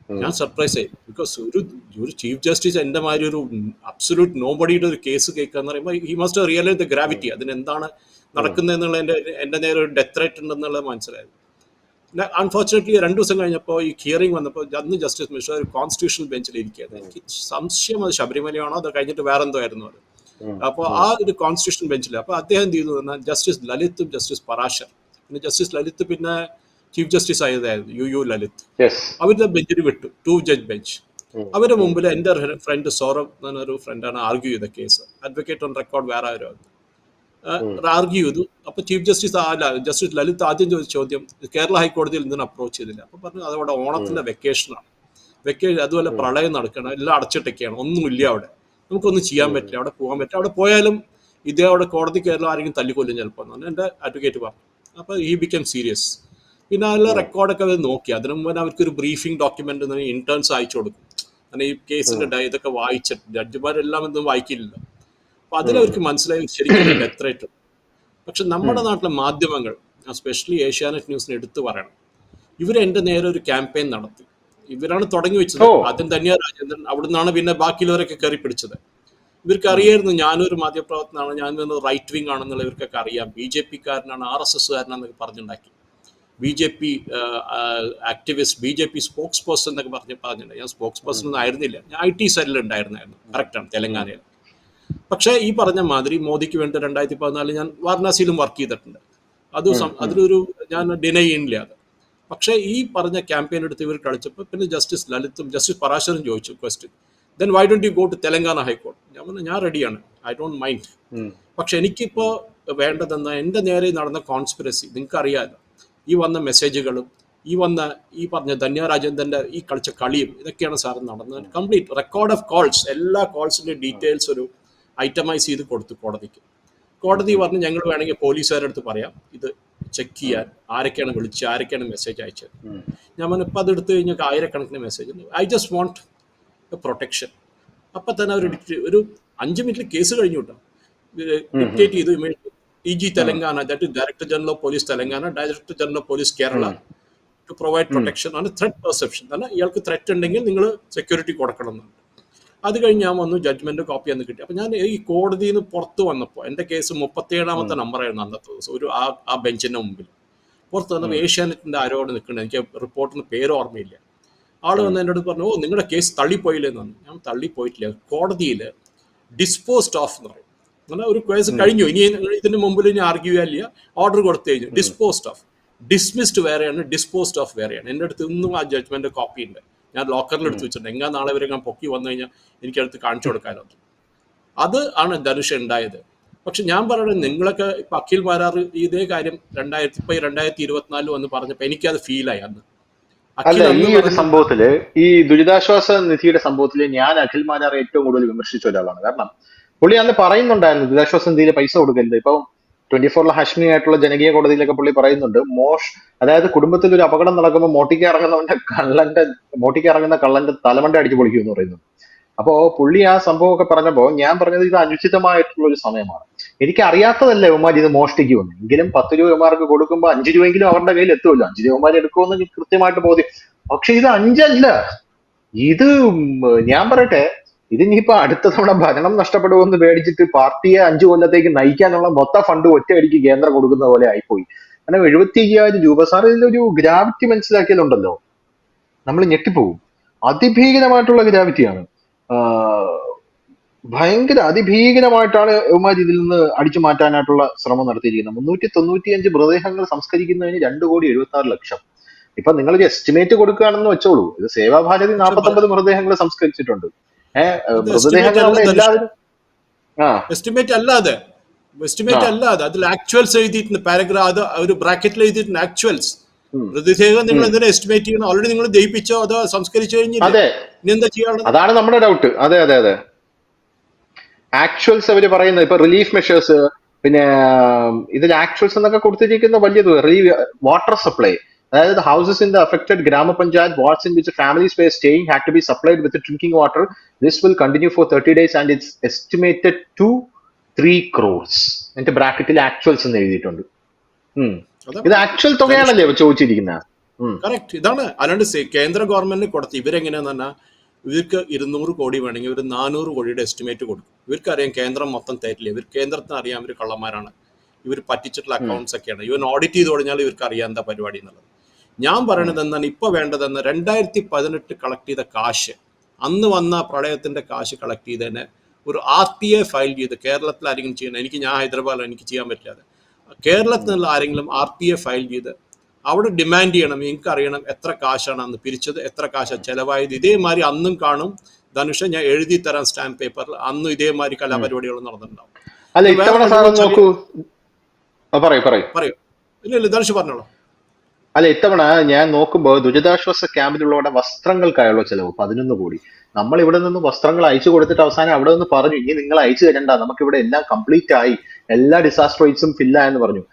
ഞാൻ സർപ്രൈസ് ആയി. ബിക്കോസ് ഒരു ഒരു ചീഫ് ജസ്റ്റിസ് എന്റെ മാതിരി ഒരു അബ്സൊല്യൂട്ട് നോ ബഡിയുടെ ഒരു കേസ് കേൾക്കുക എന്ന് പറയുമ്പോൾ he must realise the gravity അതിന് എന്താണ് നടക്കുന്നത് എന്നുള്ള എന്റെ എന്റെ നേരെ ഒരു ഡെത്ത് റേറ്റ് ഉണ്ടെന്നുള്ളത് മനസ്സിലായത്. പിന്നെ അൺഫോർച്ചുനേറ്റ്ലി രണ്ടു ദിവസം കഴിഞ്ഞപ്പോൾ ഈ ഹിയറിംഗ് വന്നപ്പോൾ അന്ന് ജസ്റ്റിസ് മിശ്ര ഒരു കോൺസ്റ്റിറ്റ്യൂഷണൽ ബെഞ്ചിൽ ഇരിക്കുകയായിരുന്നു എനിക്ക് സംശയം അത് ശബരിമലയാണോ അത് കഴിഞ്ഞിട്ട് വേറെ എന്തോ ആയിരുന്നു അത്. അപ്പോൾ ആ ഒരു കോൺസ്റ്റിറ്റ്യൂഷൻ ബെഞ്ചിൽ അപ്പോൾ അദ്ദേഹം എന്ത് ചെയ്തു? എന്നാൽ ജസ്റ്റിസ് ലളിത്തും ജസ്റ്റിസ് പരാശർ. പിന്നെ ജസ്റ്റിസ് ലളിത് പിന്നെ ചീഫ് ജസ്റ്റിസ് ആയതായിരുന്നു യു യു ലളിത്. അവരുടെ ബെഞ്ചിന് വിട്ടു. Two judge bench. അവരുടെ മുമ്പിൽ എന്റെ ഫ്രണ്ട് സൗരവ് എന്നൊരു ഫ്രണ്ടാണ് ആർഗ്യൂ ചെയ്ത കേസ് അഡ്വക്കേറ്റ് ഓൺ റെക്കോർഡ് വേറെ ആരും ആർഗ്യൂ ചെയ്തു. അപ്പൊ ചീഫ് ജസ്റ്റിസ് അല്ല ജസ്റ്റിസ് ലളിത് ആദ്യം ചോദിച്ച ചോദ്യം കേരള ഹൈക്കോടതിയിൽ എന്തിനും അപ്രോച്ച് ചെയ്തില്ല. അപ്പൊ പറഞ്ഞു അതവിടെ ഓണത്തിന്റെ വെക്കേഷനാണ് വെക്കേഷൻ അതുപോലെ പ്രളയം നടക്കണം എല്ലാം അടച്ചിട്ടൊക്കെയാണ്. ഒന്നുമില്ല അവിടെ. നമുക്കൊന്നും ചെയ്യാൻ പറ്റില്ല. അവിടെ പോകാൻ പറ്റില്ല. അവിടെ പോയാലും ഇതേ അവിടെ കോടതി കേരളം ആരെങ്കിലും തല്ലിക്കൊല്ലും ചിലപ്പോൾ എന്നാണ് എന്റെ അഡ്വക്കേറ്റ് പറഞ്ഞു. അപ്പോൾ ഈ ബിക്കം സീരിയസ് പിന്നെ അതിലെ റെക്കോർഡൊക്കെ അവർ നോക്കി. അതിനു മുമ്പ് അവർക്ക് ഒരു ബ്രീഫിംഗ് ഡോക്യുമെന്റ് ഇന്റേൺസ് അയച്ചു കൊടുക്കും. അങ്ങനെ ഈ കേസിന്റെ ഇതൊക്കെ വായിച്ചിട്ട് ജഡ്ജിമാരെല്ലാം ഒന്നും വായിക്കില്ല അപ്പൊ അതിലവർക്ക് മനസ്സിലായി ശരിക്കും ഡെത്ത് റേറ്റ് പക്ഷെ നമ്മുടെ നാട്ടിലെ മാധ്യമങ്ങൾ സ്പെഷ്യലി ഏഷ്യാനെറ്റ് ന്യൂസിന് എടുത്തു പറയണം. ഇവർ എന്റെ നേരെ ഒരു ക്യാമ്പയിൻ നടത്തി. ഇവരാണ് തുടങ്ങി വെച്ചത്. ആദ്യം ധന്യ രാജേന്ദ്രൻ അവിടുന്നാണ് പിന്നെ ബാക്കിയുള്ളവരൊക്കെ കയറി പിടിച്ചത്. ഇവർക്ക് അറിയായിരുന്നു ഞാനൊരു മാധ്യമപ്രവർത്തനമാണ് ഞാൻ റൈറ്റ് വിങ് ആണെന്നുള്ള ഇവർക്കൊക്കെ അറിയാം. ബി ജെ പിക്കാരനാണ് ആർ എസ് എസ്സുകാരനാണെന്നൊക്കെ പറഞ്ഞുണ്ടാക്കി. B J P activist B J P spokesperson എന്നൊക്കെ പറഞ്ഞ് പറഞ്ഞിട്ടുണ്ട്. ഞാൻ സ്പോക്സ് പേഴ്സൺ ഒന്നും ആയിരുന്നില്ല. ഞാൻ ഐ ടി സെല്ലിൽ ഉണ്ടായിരുന്നായിരുന്നു. കറക്റ്റാണ് തെലങ്കാനയിൽ. പക്ഷേ ഈ പറഞ്ഞ മാതിരി മോദിക്ക് വേണ്ടി രണ്ടായിരത്തി പതിനാലിൽ ഞാൻ വാരണാസിയിലും വർക്ക് ചെയ്തിട്ടുണ്ട്. അത് അതിലൊരു ഞാൻ ഡിനൈ ചെയ്യുന്നില്ല അത്. പക്ഷേ ഈ പറഞ്ഞ ക്യാമ്പയിൻ എടുത്ത് ഇവർ കളിച്ചപ്പോൾ പിന്നെ ജസ്റ്റിസ് ലളിതും ജസ്റ്റിസ് പരാശരും ചോദിച്ചു question then why don't you go to Telangana ഹൈക്കോടതി? ഞാൻ പറഞ്ഞു ഞാൻ റെഡിയാണ് ഐ ഡോണ്ട് മൈൻഡ് പക്ഷെ എനിക്കിപ്പോൾ വേണ്ടതെന്ന എന്റെ നേരെ നടന്ന കോൺസ്പിറസി നിങ്ങൾക്ക് അറിയാമല്ലോ ഈ വന്ന മെസ്സേജുകളും ഈ വന്ന ഈ പറഞ്ഞ ധന്യ രാജേന്ദ്രന്റെ ഈ കളിച്ച കളിയും ഇതൊക്കെയാണ് സാർ നടന്നത്. കംപ്ലീറ്റ് റെക്കോർഡ് ഓഫ് കോൾസ് എല്ലാ കോൾസിന്റെ ഡീറ്റെയിൽസ് ഒരു ഐറ്റമൈസ് ചെയ്ത് കൊടുത്തു കോടതിക്ക്. കോടതി പറഞ്ഞു ഞങ്ങൾ വേണമെങ്കിൽ പോലീസുകാരുടെ അടുത്ത് പറയാം. ഇത് ചെക്ക് ചെയ്യാൻ ആരൊക്കെയാണ് വിളിച്ച് ആരൊക്കെയാണ് മെസ്സേജ് അയച്ചത്. ഞാൻ പറഞ്ഞു ഇപ്പം അത് എടുത്തു കഴിഞ്ഞാൽ ആയിരക്കണക്കിന് message I just want protection അപ്പം തന്നെ അവർ ഒരു അഞ്ച് മിനിറ്റിൽ കേസ് കഴിഞ്ഞു കേട്ടോ. ഡിക്റ്റേറ്റ് ചെയ്തു T G Telangana that is director general of police Telangana director general of police to provide protection ആണ് ത്രെറ്റ് പെർസെപ്ഷൻ കാരണം ഇയാൾക്ക് ത്രെറ്റ് ഉണ്ടെങ്കിൽ നിങ്ങൾ സെക്യൂരിറ്റി കൊടുക്കണം എന്നുണ്ട് അത് കഴിഞ്ഞ് ഞാൻ വന്നു ജഡ്ജ്മെന്റ് കോപ്പി അന്ന് കിട്ടി. അപ്പൊ ഞാൻ ഈ കോടതിയിൽ നിന്ന് പുറത്ത് വന്നപ്പോൾ എന്റെ കേസ് മുപ്പത്തിയേഴാമത്തെ നമ്പറായിരുന്നു അന്നത്തെ ദിവസം. ഒരു ആ ആ ബെഞ്ചിന്റെ മുമ്പിൽ പുറത്ത് വന്നപ്പോൾ ഏഷ്യാനെറ്റിന്റെ ആരോട് നിൽക്കുന്നത് എനിക്ക് റിപ്പോർട്ടിന് പേര് ഓർമ്മയില്ല. ആൾ വന്ന് എന്നോട് പറഞ്ഞു ഓ നിങ്ങളുടെ കേസ് തള്ളിപ്പോയില്ലെന്ന് പറഞ്ഞു. ഞാൻ തള്ളിപ്പോയിട്ടില്ല. കോടതിയിൽ ഡിസ്പോസ്ഡ് ഓഫ് എന്ന് പറയും. അങ്ങനെ ഒരു കേസ് കഴിഞ്ഞു. ഇനി ഇതിന് മുമ്പിൽ ഇനി ആർഗ്യൂ ചെയ്യാനില്ല ഓർഡർ കൊടുത്തു കഴിഞ്ഞു. ഡിസ്പോസ്ഡ് ഓഫ് ഡിസ്മിസ്ഡ് വേറെയാണ്. ഡിസ്പോസ്ഡ് ഓഫ് വേറെയാണ്. എന്റെ അടുത്ത് ഇന്നും ആ ജഡ്ജ്മെന്റ് കോപ്പി ഉണ്ട്. ഞാൻ ലോക്കറിൽ എടുത്ത് വെച്ചിട്ടുണ്ട്. എങ്ങാ നാളെ വരെ ഞാൻ പൊക്കി വന്നു കഴിഞ്ഞാൽ എനിക്കടുത്ത് കാണിച്ചു കൊടുക്കാനോ. അത് ആണ് ധനുഷ് ഉണ്ടായത്. പക്ഷെ ഞാൻ പറയുന്നത് നിങ്ങളൊക്കെ ഇപ്പൊ അഖിൽ മാരാർ ഇതേ കാര്യം രണ്ടായിരത്തി ഇപ്പൊ രണ്ടായിരത്തി ഇരുപത്തിനാലിൽ വന്ന് പറഞ്ഞപ്പോ എനിക്കത് ഫീലായി അന്ന്. അല്ല ഈ ഒരു സംഭവത്തിൽ ഈ ദുരിതാശ്വാസ നിധിയുടെ സംഭവത്തിൽ ഞാൻ അഖിൽ മാരാർ ഏറ്റവും കൂടുതൽ വിമർശിച്ച ഒരാളാണ്. കാരണം പുള്ളി അന്ന് പറയുന്നുണ്ടായിരുന്നു ദുരിതാശ്വാസ നിധിയിൽ പൈസ കൊടുക്കരുത്. ഇപ്പൊ ട്വന്റി ഫോറിലെ ഹഷ്മി ആയിട്ടുള്ള ജനകീയ കോടതിയിലൊക്കെ പുള്ളി പറയുന്നുണ്ട് മോഷ് അതായത് കുടുംബത്തിൽ ഒരു അപകടം നടക്കുമ്പോൾ മോട്ടിക്ക് ഇറങ്ങുന്നവന്റെ കള്ളന്റെ മോട്ടിക്ക് ഇറങ്ങുന്ന കള്ളന്റെ തലമണ്ട അടിച്ചു പൊളിക്കും എന്ന് പറയുന്നു. അപ്പോ പുള്ളി ആ സംഭവമൊക്കെ പറഞ്ഞപ്പോൾ ഞാൻ പറഞ്ഞത് ഇത് അനുചിതമായിട്ടുള്ള ഒരു സമയമാണ്. എനിക്ക് അറിയാത്തതല്ലേ ഇവന്മാർ ഇത് മോഷ്ടിക്കുമെന്ന്. എങ്കിലും പത്ത് രൂപ കൊടുക്കുമ്പോൾ അഞ്ച് രൂപയെങ്കിലും അവരുടെ കയ്യിൽ എത്തുമല്ലോ. അഞ്ച് രൂപ ഇവന്മാർ എടുക്കുമെന്ന് കൃത്യമായിട്ട് ബോധ്യം. പക്ഷെ ഇത് അഞ്ചല്ല. ഇത് ഞാൻ പറയട്ടെ ഇത് ഇനിയിപ്പോ അടുത്ത തവണ ഭരണം നഷ്ടപ്പെടുമെന്ന് പേടിച്ചിട്ട് പാർട്ടിയെ അഞ്ചു കൊല്ലത്തേക്ക് നയിക്കാനുള്ള മൊത്ത ഫണ്ട് ഒറ്റയടിക്ക് കേന്ദ്രം കൊടുക്കുന്ന പോലെ ആയിപ്പോയി. കാരണം എഴുപത്തി അയ്യായിരം രൂപ. സാർ ഇതിലൊരു ഗ്രാവിറ്റി മനസ്സിലാക്കിയതുണ്ടല്ലോ നമ്മൾ ഞെട്ടിപ്പോവും. അതിഭീകരമായിട്ടുള്ള ഗ്രാവിറ്റിയാണ് ഭയങ്കര അതിഭീകരമായിട്ടാണ് ഇവന്മാർ ഇതിൽ നിന്ന് അടിച്ചു മാറ്റാനായിട്ടുള്ള ശ്രമം നടത്തിയിരിക്കുന്നത്. മുന്നൂറ്റി തൊണ്ണൂറ്റിയഞ്ച് മൃതദേഹങ്ങൾ സംസ്കരിക്കുന്നതിന് രണ്ട് കോടി എഴുപത്തി ആറ് ലക്ഷം. ഇപ്പൊ നിങ്ങളൊരു എസ്റ്റിമേറ്റ് കൊടുക്കുകയാണെന്ന് വെച്ചോളൂ. ഇത് സേവാഭാരതി നാൽപ്പത്തി ഒമ്പത് മൃതദേഹങ്ങൾ സംസ്കരിച്ചിട്ടുണ്ട്. മൃതദേഹങ്ങളുടെ എല്ലാവരും എസ്റ്റിമേറ്റ് അല്ലാതെ. എസ്റ്റിമേറ്റ് അല്ലാതെ. അതിൽ ആക്ച്വൽസ് എഴുതിയിട്ടുണ്ട്. പാരഗ്രാഫ് അത് ഒരു ബ്രാക്കറ്റിൽ എഴുതിയിട്ടുണ്ട് ആക്ച്വൽസ് മൃതദേഹം നിങ്ങൾ. എന്തിനാ എസ്റ്റിമേറ്റ് ചെയ്യണം? ഓൾറെഡി നിങ്ങൾ ദയിപ്പിച്ചോ അതോ സംസ്കരിച്ചു കഴിഞ്ഞില്ലേ? ഇനി എന്താ ചെയ്യണം? അതാണ് നമ്മുടെ ഡൗട്ട് അതെ അതെ അതെ. ആക്ച്വൽസ് അവർ പറയുന്നത് ഇപ്പൊ റിലീഫ് മെഷേഴ്സ് പിന്നെ ഇതിൽ ആക്ച്വൽസ് എന്നൊക്കെ കൊടുത്തിരിക്കുന്ന വലിയ വാട്ടർ സപ്ലൈ അതായത് ഹൗസസ് ഇൻ ദ അഫക്റ്റഡ് ഗ്രാമപഞ്ചായത്ത് wards in which families we staying had to be supplied with drinking water this will continue for thirty days and it's estimated to three crores എന്നിട്ട് ബ്രാക്കറ്റിൽ actuals എന്ന് എഴുതിയിട്ടുണ്ട്. ഇത് actual തുകയാണല്ലേ ചോദിച്ചിരിക്കുന്ന? ചോദിച്ചിരിക്കുന്നത്. Correct ഇതാണ്. അല്ലാണ്ട് കേന്ദ്ര ഗവൺമെന്റിന് കൊടുത്ത് ഇവരെങ്ങനെയാന്ന് പറഞ്ഞാൽ ഇവർക്ക് ഇരുന്നൂറ് കോടി വേണമെങ്കിൽ ഒരു നാനൂറ് കോടിയുടെ എസ്റ്റിമേറ്റ് കൊടുക്കും. ഇവർക്ക് അറിയാം കേന്ദ്രം മൊത്തം തരില്ല. ഇവർ കേന്ദ്രത്തിന് അറിയാം ഇവർ കള്ളന്മാരാണ്. ഇവർ പറ്റിച്ചിട്ടുള്ള. അക്കൗണ്ട്സ് ഒക്കെയാണ്. ഇവൻ ഓഡിറ്റ് ചെയ്ത് തുടങ്ങിയാൽ ഇവർക്ക് അറിയാം എന്താ പരിപാടി എന്നുള്ളത്. ഞാൻ. പറയണത് എന്താണ്? ഇപ്പൊ വേണ്ടതെന്ന് രണ്ടായിരത്തി പതിനെട്ട് കളക്ട് ചെയ്ത കാശ്. അന്ന് വന്ന പ്രളയത്തിന്റെ കാശ് കളക്ട് ചെയ്തതിനെ ഒരു ആർ ടി എ ഫയൽ ചെയ്ത് കേരളത്തിൽ ആരെങ്കിലും ചെയ്യണം? എനിക്ക് ഞാൻ ഹൈദരാബാദിൽ എനിക്ക് ചെയ്യാൻ പറ്റില്ല കേരളത്തിൽ നിന്നുള്ള ആരെങ്കിലും ആർ ടി എ ഫയൽ ചെയ്ത് അവിടെ ഡിമാൻഡ് ചെയ്യണം. എനിക്ക് അറിയണം എത്ര കാശാണ് അന്ന് പിരിച്ചത് എത്ര കാശാണ് ചെലവായത്. ഇതേമാതിരി അന്നും കാണും. ധനുഷ ഞാൻ എഴുതി തരാം സ്റ്റാമ്പ് പേപ്പറിൽ അന്നും ഇതേമാതിരി. കലാപരിപാടികൾ നടന്നിട്ടുണ്ടാവും. പറയൂ. ഇല്ല ഇല്ല ധനുഷ് പറഞ്ഞോളൂ. അല്ല ഇത്തവണ ഞാൻ നോക്കുമ്പോൾ ദുരിതാശ്വാസ ക്യാമ്പിലുള്ളവരുടെ വസ്ത്രങ്ങൾക്കായുള്ള ചെലവ് പതിനൊന്ന് കോടി. നമ്മൾ ഇവിടെ നിന്ന് വസ്ത്രങ്ങൾ അയച്ചു കൊടുത്തിട്ട് അവസാനം അവിടെ നിന്ന് പറഞ്ഞു ഇനി നിങ്ങൾ അയച്ചു തരണ്ട നമുക്ക് ഇവിടെ എല്ലാം കംപ്ലീറ്റ് ആയി. എല്ലാ ഡിസാസ്റ്റർ റേറ്റ്സും ഫില്ലായെന്ന് പറഞ്ഞു.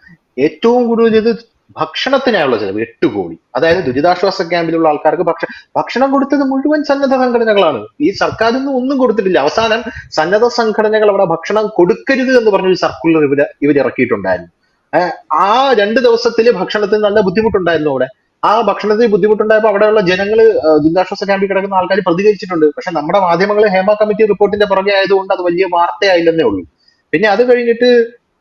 ഏറ്റവും കൂടുതൽ ഇത് ഭക്ഷണത്തിനായുള്ള ചെലവ് എട്ട് കോടി. അതായത് ദുരിതാശ്വാസ ക്യാമ്പിലുള്ള ആൾക്കാർക്ക് ഭക്ഷണം ഭക്ഷണം കൊടുത്തത് മുഴുവൻ സന്നദ്ധ സംഘടനകളാണ്. ഈ സർക്കാരൊന്നും ഒന്നും കൊടുത്തിട്ടില്ല. അവസാനം സന്നദ്ധ സംഘടനകൾ അവിടെ ഭക്ഷണം കൊടുക്കരുത് എന്ന് പറഞ്ഞൊരു സർക്കുലർ ഇവർ ഇവർ ഇറക്കിയിട്ടുണ്ടായിരുന്നു. ആ രണ്ട് ദിവസത്തിൽ ഭക്ഷണത്തിന് നല്ല ബുദ്ധിമുട്ടുണ്ടായിരുന്നു അവിടെ. ആ ഭക്ഷണത്തിന് ബുദ്ധിമുട്ടുണ്ടായപ്പോൾ അവിടെയുള്ള ജനങ്ങൾ ദുരിതാശ്വാസ ക്യാമ്പിൽ കിടക്കുന്ന ആൾക്കാർ പ്രതികരിച്ചിട്ടുണ്ട്. പക്ഷെ നമ്മുടെ മാധ്യമങ്ങൾ ഹേമ കമ്മിറ്റി റിപ്പോർട്ടിന്റെ പുറകെ ആയതുകൊണ്ട് അത് വലിയ വാർത്തയായില്ലെന്നേ ഉള്ളൂ. പിന്നെ അത് കഴിഞ്ഞിട്ട്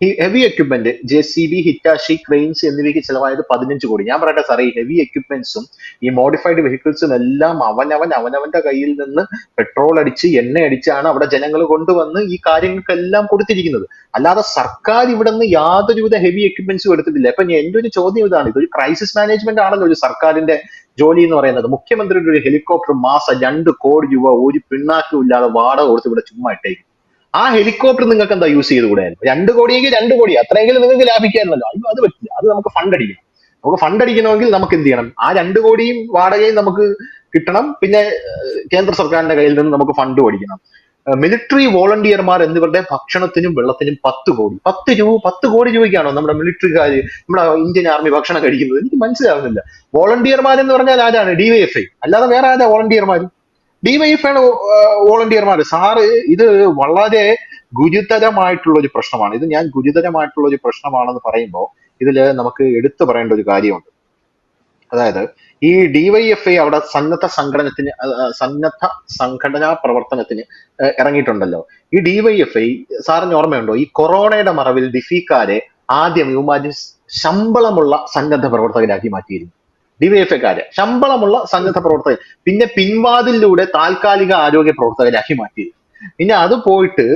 ഈ heavy equipment J C B Hitachi cranes എന്നിവയ്ക്ക് ചിലവായത് പതിനഞ്ച് കോടി. ഞാൻ പറയട്ടെ സാറേ ഈ ഹെവി എക്യുപ്മെന്റ്സും ഈ മോഡിഫൈഡ് വെഹിക്കിൾസും എല്ലാം അവനവൻ അവനവന്റെ കയ്യിൽ നിന്ന് പെട്രോൾ അടിച്ച് എണ്ണ അടിച്ചാണ് അവിടെ ജനങ്ങൾ കൊണ്ടുവന്ന് ഈ കാര്യങ്ങൾക്കെല്ലാം കൊടുത്തിരിക്കുന്നത്. അല്ലാതെ സർക്കാർ ഇവിടെ നിന്ന് യാതൊരുവിധ ഹെവി എക്യുപ്മെന്റ്സും എടുത്തിട്ടില്ല. അപ്പൊ എന്റെ ഒരു ചോദ്യം ഇതാണ്. ഇതൊരു ക്രൈസിസ് മാനേജ്മെന്റ് ആണല്ലോ ഒരു സർക്കാരിന്റെ ജോലി എന്ന് പറയുന്നത്. മുഖ്യമന്ത്രിയുടെ ഒരു ഹെലികോപ്റ്റർ മാസം രണ്ട് കോടി രൂപ ഒരു പിണ്ണാക്കും ഇല്ലാതെ വാടക കൊടുത്ത് ഇവിടെ ചുമ്മാ ഇട്ടേക്കും ആ ഹെലികോപ്റ്റർ നിങ്ങൾക്ക് എന്താ യൂസ് ചെയ്ത് കൂടെ? രണ്ട് കോടിയെങ്കിൽ രണ്ട് കോടി. അത്രയെങ്കിലും നിങ്ങൾക്ക് ലാഭിക്കായിരുന്നല്ലോ. അയ്യോ അത് പറ്റില്ല. അത് നമുക്ക് ഫണ്ട് അടിക്കണം. നമുക്ക് ഫണ്ട് അടിക്കണമെങ്കിൽ നമുക്ക് എന്ത് ചെയ്യണം? ആ രണ്ട് കോടിയും വാടകയും നമുക്ക് കിട്ടണം. പിന്നെ കേന്ദ്ര സർക്കാരിന്റെ കയ്യിൽ നിന്ന് നമുക്ക് ഫണ്ട് മേടിക്കണം. മിലിറ്ററി വോളണ്ടിയർമാർ എന്നിവരുടെ ഭക്ഷണത്തിനും വെള്ളത്തിനും പത്ത് കോടി. പത്ത് രൂപ പത്ത് കോടി രൂപയ്ക്കാണോ നമ്മുടെ മിലിറ്ററിക്കാർ നമ്മുടെ ഇന്ത്യൻ ആർമി ഭക്ഷണം കഴിക്കുന്നത്? എനിക്ക് മനസ്സിലാവുന്നില്ല. വോളണ്ടിയർമാർ എന്ന് പറഞ്ഞാൽ ആരാണ്? ഡിവൈഎഫ്ഐ അല്ലാതെ വേറെ ആരാ വോളണ്ടിയർമാർ ഡിവൈഎഫ് ആണ് വോളണ്ടിയർമാർ സാറ് ഇത് വളരെ ഗുരുതരമായിട്ടുള്ള ഒരു പ്രശ്നമാണ്. ഇത് ഞാൻ ഗുരുതരമായിട്ടുള്ള ഒരു പ്രശ്നമാണെന്ന് പറയുമ്പോൾ ഇതിൽ നമുക്ക് എടുത്തു പറയേണ്ട ഒരു കാര്യമുണ്ട്. അതായത് ഈ ഡിവൈഎഫ്ഐ അവിടെ സന്നദ്ധ സംഘടനത്തിന് സന്നദ്ധ സംഘടനാ പ്രവർത്തനത്തിന് ഇറങ്ങിയിട്ടുണ്ടല്ലോ. ഈ ഡിവൈഎഫ്ഐ സാറിന് ഓർമ്മയുണ്ടോ? ഈ കൊറോണയുടെ മറവിൽ ഡിഫിക്കാരെ ആദ്യം ഇവന്മാര് ശമ്പളമുള്ള സന്നദ്ധ പ്രവർത്തകരാക്കി മാറ്റിയിരുന്നു. ഡിവൈഎഫ്ഐക്കാരെ ശമ്പളമുള്ള സന്നദ്ധ പ്രവർത്തകർ. പിന്നെ പിൻവാതിലൂടെ താൽക്കാലിക ആരോഗ്യ പ്രവർത്തകരാക്കി മാറ്റി പിന്നെ അത് പോയിട്ട്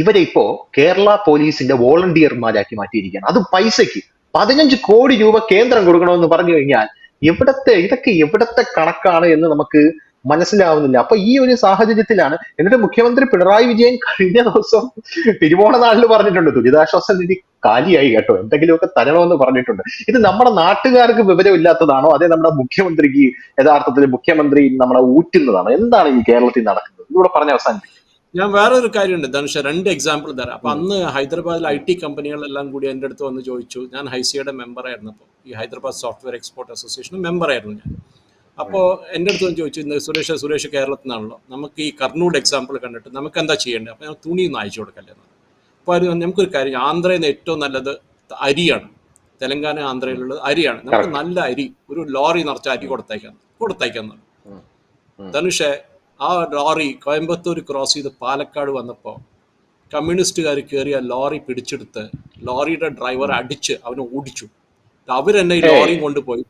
ഇവരെ ഇപ്പോ കേരള പോലീസിന്റെ വോളണ്ടിയർമാരാക്കി മാറ്റിയിരിക്കുകയാണ്. അത് പൈസയ്ക്ക്. പതിനഞ്ച് കോടി രൂപ കേന്ദ്രം കൊടുക്കണമെന്ന് പറഞ്ഞു കഴിഞ്ഞാൽ എവിടത്തെ ഇതൊക്കെ എവിടത്തെ കണക്കാണ് എന്ന് നമുക്ക് മനസ്സിലാവുന്നില്ല. അപ്പൊ ഈ ഒരു സാഹചര്യത്തിലാണ് എന്നിട്ട് മുഖ്യമന്ത്രി പിണറായി വിജയൻ കഴിഞ്ഞ ദിവസം തിരുവോണ നാളിൽ പറഞ്ഞിട്ടുണ്ട് ദുരിതാശ്വാസ നിധി കാലിയായി കേട്ടോ. എന്തെങ്കിലുമൊക്കെ തരണമെന്ന് പറഞ്ഞിട്ടുണ്ട്. ഇത് നമ്മുടെ നാട്ടുകാർക്ക് വിവരമില്ലാത്തതാണോ? അതേ നമ്മുടെ മുഖ്യമന്ത്രിക്ക് യഥാർത്ഥത്തിൽ മുഖ്യമന്ത്രി നമ്മളെ ഊറ്റുന്നതാണോ? എന്താണ് ഈ കേരളത്തിൽ നടക്കുന്നത്? ഇതിലൂടെ പറഞ്ഞ അവസാനിപ്പിക്കും. ഞാൻ വേറൊരു കാര്യമുണ്ട് ധനുഷ രണ്ട് എക്സാമ്പിൾ തരാം. അപ്പൊ അന്ന് ഹൈദരാബാദിൽ ഐ ടി കമ്പനികളെല്ലാം കൂടി എന്റെ അടുത്ത് വന്ന് ചോദിച്ചു. ഞാൻ ഹൈസിയുടെ മെമ്പർ ആയിരുന്നപ്പോൾ ഈ Hyderabad software export association member ആയിരുന്നു ഞാൻ. അപ്പോൾ എന്റെ അടുത്ത് വന്ന് ചോദിച്ചു ഇന്ന് സുരേഷ് സുരേഷ് കേരളത്തിൽ നിന്നാണല്ലോ നമുക്ക് ഈ കർണൂട് എക്സാമ്പിൾ കണ്ടിട്ട് നമുക്ക് എന്താ ചെയ്യേണ്ടത്? അപ്പോൾ ഞാൻ തുണി ഒന്ന് അയച്ചു കൊടുക്കല്ലേ അപ്പോൾ നമുക്കൊരു കാര്യം ആന്ധ്രയിൽ നിന്ന് ഏറ്റവും നല്ലത് അരിയാണ്. തെലങ്കാന ആന്ധ്രയിലുള്ളത് അരിയാണ്. നമുക്ക് നല്ല അരി ഒരു ലോറി നിറച്ച അരി കൊടുത്തയക്കാം കൊടുത്തയക്കാം. ധനുഷെ ആ ലോറി കോയമ്പത്തൂർ ക്രോസ് ചെയ്ത് പാലക്കാട് വന്നപ്പോൾ കമ്മ്യൂണിസ്റ്റുകാർ കയറി ആ ലോറി പിടിച്ചെടുത്ത് ലോറിയുടെ ഡ്രൈവർ അടിച്ച് അവനെ ഓടിച്ചു. അവരെന്നെ ഈ ലോറിയും കൊണ്ടുപോയി.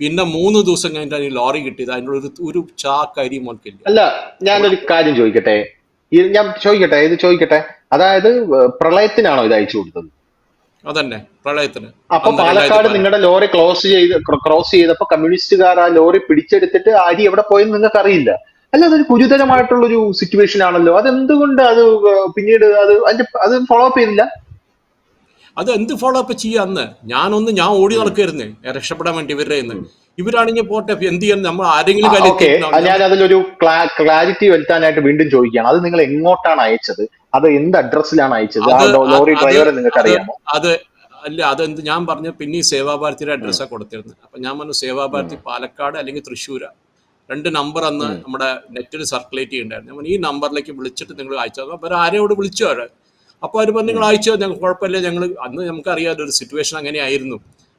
പിന്നെ മൂന്ന് ദിവസം കഴിഞ്ഞിട്ടാണ് ഈ ലോറി കിട്ടിയത്. അതിനുള്ള ഒരു ഒരു ചാക്ക് അരി മോൾക്കില്ല അല്ല ഞാനൊരു കാര്യം ചോദിക്കട്ടെ? ഞാൻ ചോദിക്കട്ടെ? ഇത് ചോദിക്കട്ടെ? അതായത് പ്രളയത്തിനാണോ ഇത് അയച്ചു കൊടുത്തത്? അതന്നെ പ്രളയത്തിന്. അപ്പൊ പാലക്കാട് നിങ്ങളുടെ ലോറി ക്ലോസ് ചെയ്ത് ക്രോസ് ചെയ്തപ്പോ കമ്മ്യൂണിസ്റ്റുകാർ ആ ലോറി പിടിച്ചെടുത്തിട്ട് അരി എവിടെ പോയെന്ന് നിങ്ങൾക്ക് അറിയില്ല അല്ല അതൊരു ഗുരുതരമായിട്ടുള്ള ഒരു സിറ്റുവേഷൻ ആണല്ലോ. അതെന്തുകൊണ്ട് അത് പിന്നീട് അത് അതിന്റെ അത് ഫോളോ അപ്പ് ചെയ്തില്ല? അത് എന്ത് ഫോളോ അപ്പ് ചെയ്യാന്ന് ഞാനൊന്ന് ഞാൻ ഓടി നടക്കായിരുന്നേ രക്ഷപ്പെടാൻ വേണ്ടി ഇവരുടെ ഇവരാണെങ്കിൽ പോട്ടെ എന്ത് ചെയ്യാൻ നമ്മൾ ആരെങ്കിലും ഞാൻ അതിലൊരു ക്ലാരിറ്റി വരുത്താനായിട്ട് വീണ്ടും ചോദിക്കുകയാണ്. അത് നിങ്ങൾ എങ്ങോട്ടാണ് അയച്ചത്? അത് എന്ത് അഡ്രസ്സിലാണ് അയച്ചത്? ലോറി ഡ്രൈവറെ നിങ്ങൾക്ക് അറിയാമോ? അത് അല്ല അതെന്ത് ഞാൻ പറഞ്ഞു പിന്നെ ഈ സേവാഭാരതിയുടെ അഡ്രസ്സാണ് കൊടുത്തിരുന്നത് അപ്പൊ ഞാൻ പറഞ്ഞു സേവാഭാരതി പാലക്കാട് അല്ലെങ്കിൽ തൃശ്ശൂര്. രണ്ട് നമ്പർ അന്ന് നമ്മുടെ നെറ്റിൽ സർക്കുലേറ്റ് ചെയ്യുന്നുണ്ടായിരുന്നു ഞാൻ ഈ നമ്പറിലേക്ക് വിളിച്ചിട്ട് നിങ്ങൾ അയച്ചു അവർ ആരെയോട് വിളിച്ചു അവർ അപ്പൊ അവർ പറഞ്ഞു നിങ്ങൾ അയച്ചോ ഞങ്ങൾ കുഴപ്പമില്ല. ഞങ്ങൾ അന്ന് നമുക്ക് അറിയാതെ ഒരു സിറ്റുവേഷൻ അങ്ങനെയായിരുന്നു.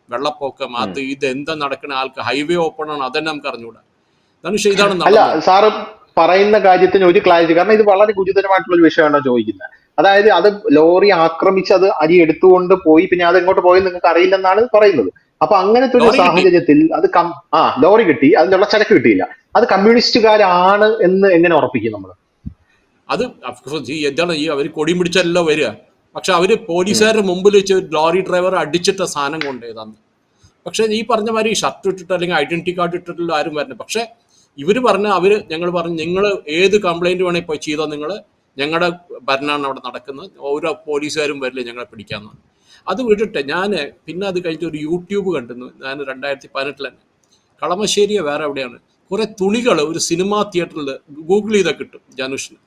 വെള്ളപ്പൊക്കം അത് ഇത് എന്താ നടക്കുന്ന ആൾക്ക് ഹൈവേ ഓപ്പൺ ആണ് അതന്നെ നമുക്ക് അറിഞ്ഞുകൂടാ ധനുഷ് ഇതാണ് അല്ല സാറ് പറയുന്ന കാര്യത്തിന് ഒരു ക്ലാരിറ്റി കാരണം ഇത് വളരെ ഗുരുതരമായിട്ടുള്ള ഒരു വിഷയമാണ് ചോദിക്കുന്നത്. അതായത് അത് ലോറി ആക്രമിച്ച് അത് അരി എടുത്തുകൊണ്ട് പോയി പിന്നെ അത് എങ്ങോട്ട് പോയി നിങ്ങൾക്ക് അറിയില്ലെന്നാണ് പറയുന്നത്. അപ്പൊ അങ്ങനത്തെ ഒരു സാഹചര്യത്തിൽ അത് കം ആ ലോറി കിട്ടി അതിലുള്ള ചരക്ക് കിട്ടിയില്ല. അത് കമ്മ്യൂണിസ്റ്റുകാരാണ് എന്ന് എങ്ങനെ ഉറപ്പിക്കും നമ്മൾ അത് അഫ്കോഴ്സ് course ഈ എന്താണ് ഈ അവർ കൊടിയും പിടിച്ചല്ലോ വരിക? പക്ഷെ അവർ പോലീസുകാരുടെ മുമ്പിൽ വെച്ച് ഒരു ലോറി ഡ്രൈവർ അടിച്ചിട്ട സാധനം കൊണ്ടുപോയതാണ്. പക്ഷെ ഈ പറഞ്ഞ മാതിരി ഷർട്ട് ഇട്ടിട്ട് അല്ലെങ്കിൽ ഐഡന്റിറ്റി കാർഡ് ഇട്ടിട്ടുള്ള ആരും വരണം പക്ഷെ ഇവർ പറഞ്ഞ അവർ ഞങ്ങൾ പറഞ്ഞു നിങ്ങൾ ഏത് കംപ്ലൈന്റ് വേണേ പോയി ചെയ്തോ നിങ്ങൾ ഞങ്ങളുടെ ഭരണമാണ് അവിടെ നടക്കുന്നത്. ഓരോ പോലീസുകാരും വരില്ല ഞങ്ങളെ പിടിക്കാന്ന് അത് വിട്ടിട്ട് ഞാൻ പിന്നെ അത് കഴിഞ്ഞിട്ട് ഒരു യൂട്യൂബ് കണ്ടിരുന്നു. ഞാൻ രണ്ടായിരത്തി പതിനെട്ടിൽ തന്നെ കളമശ്ശേരിയോ വേറെ എവിടെയാണ്. കുറെ തുണികൾ ഒരു സിനിമാ തിയേറ്ററിൽ ഗൂഗിൾ ചെയ്താൽ കിട്ടും ജനുഷിന്.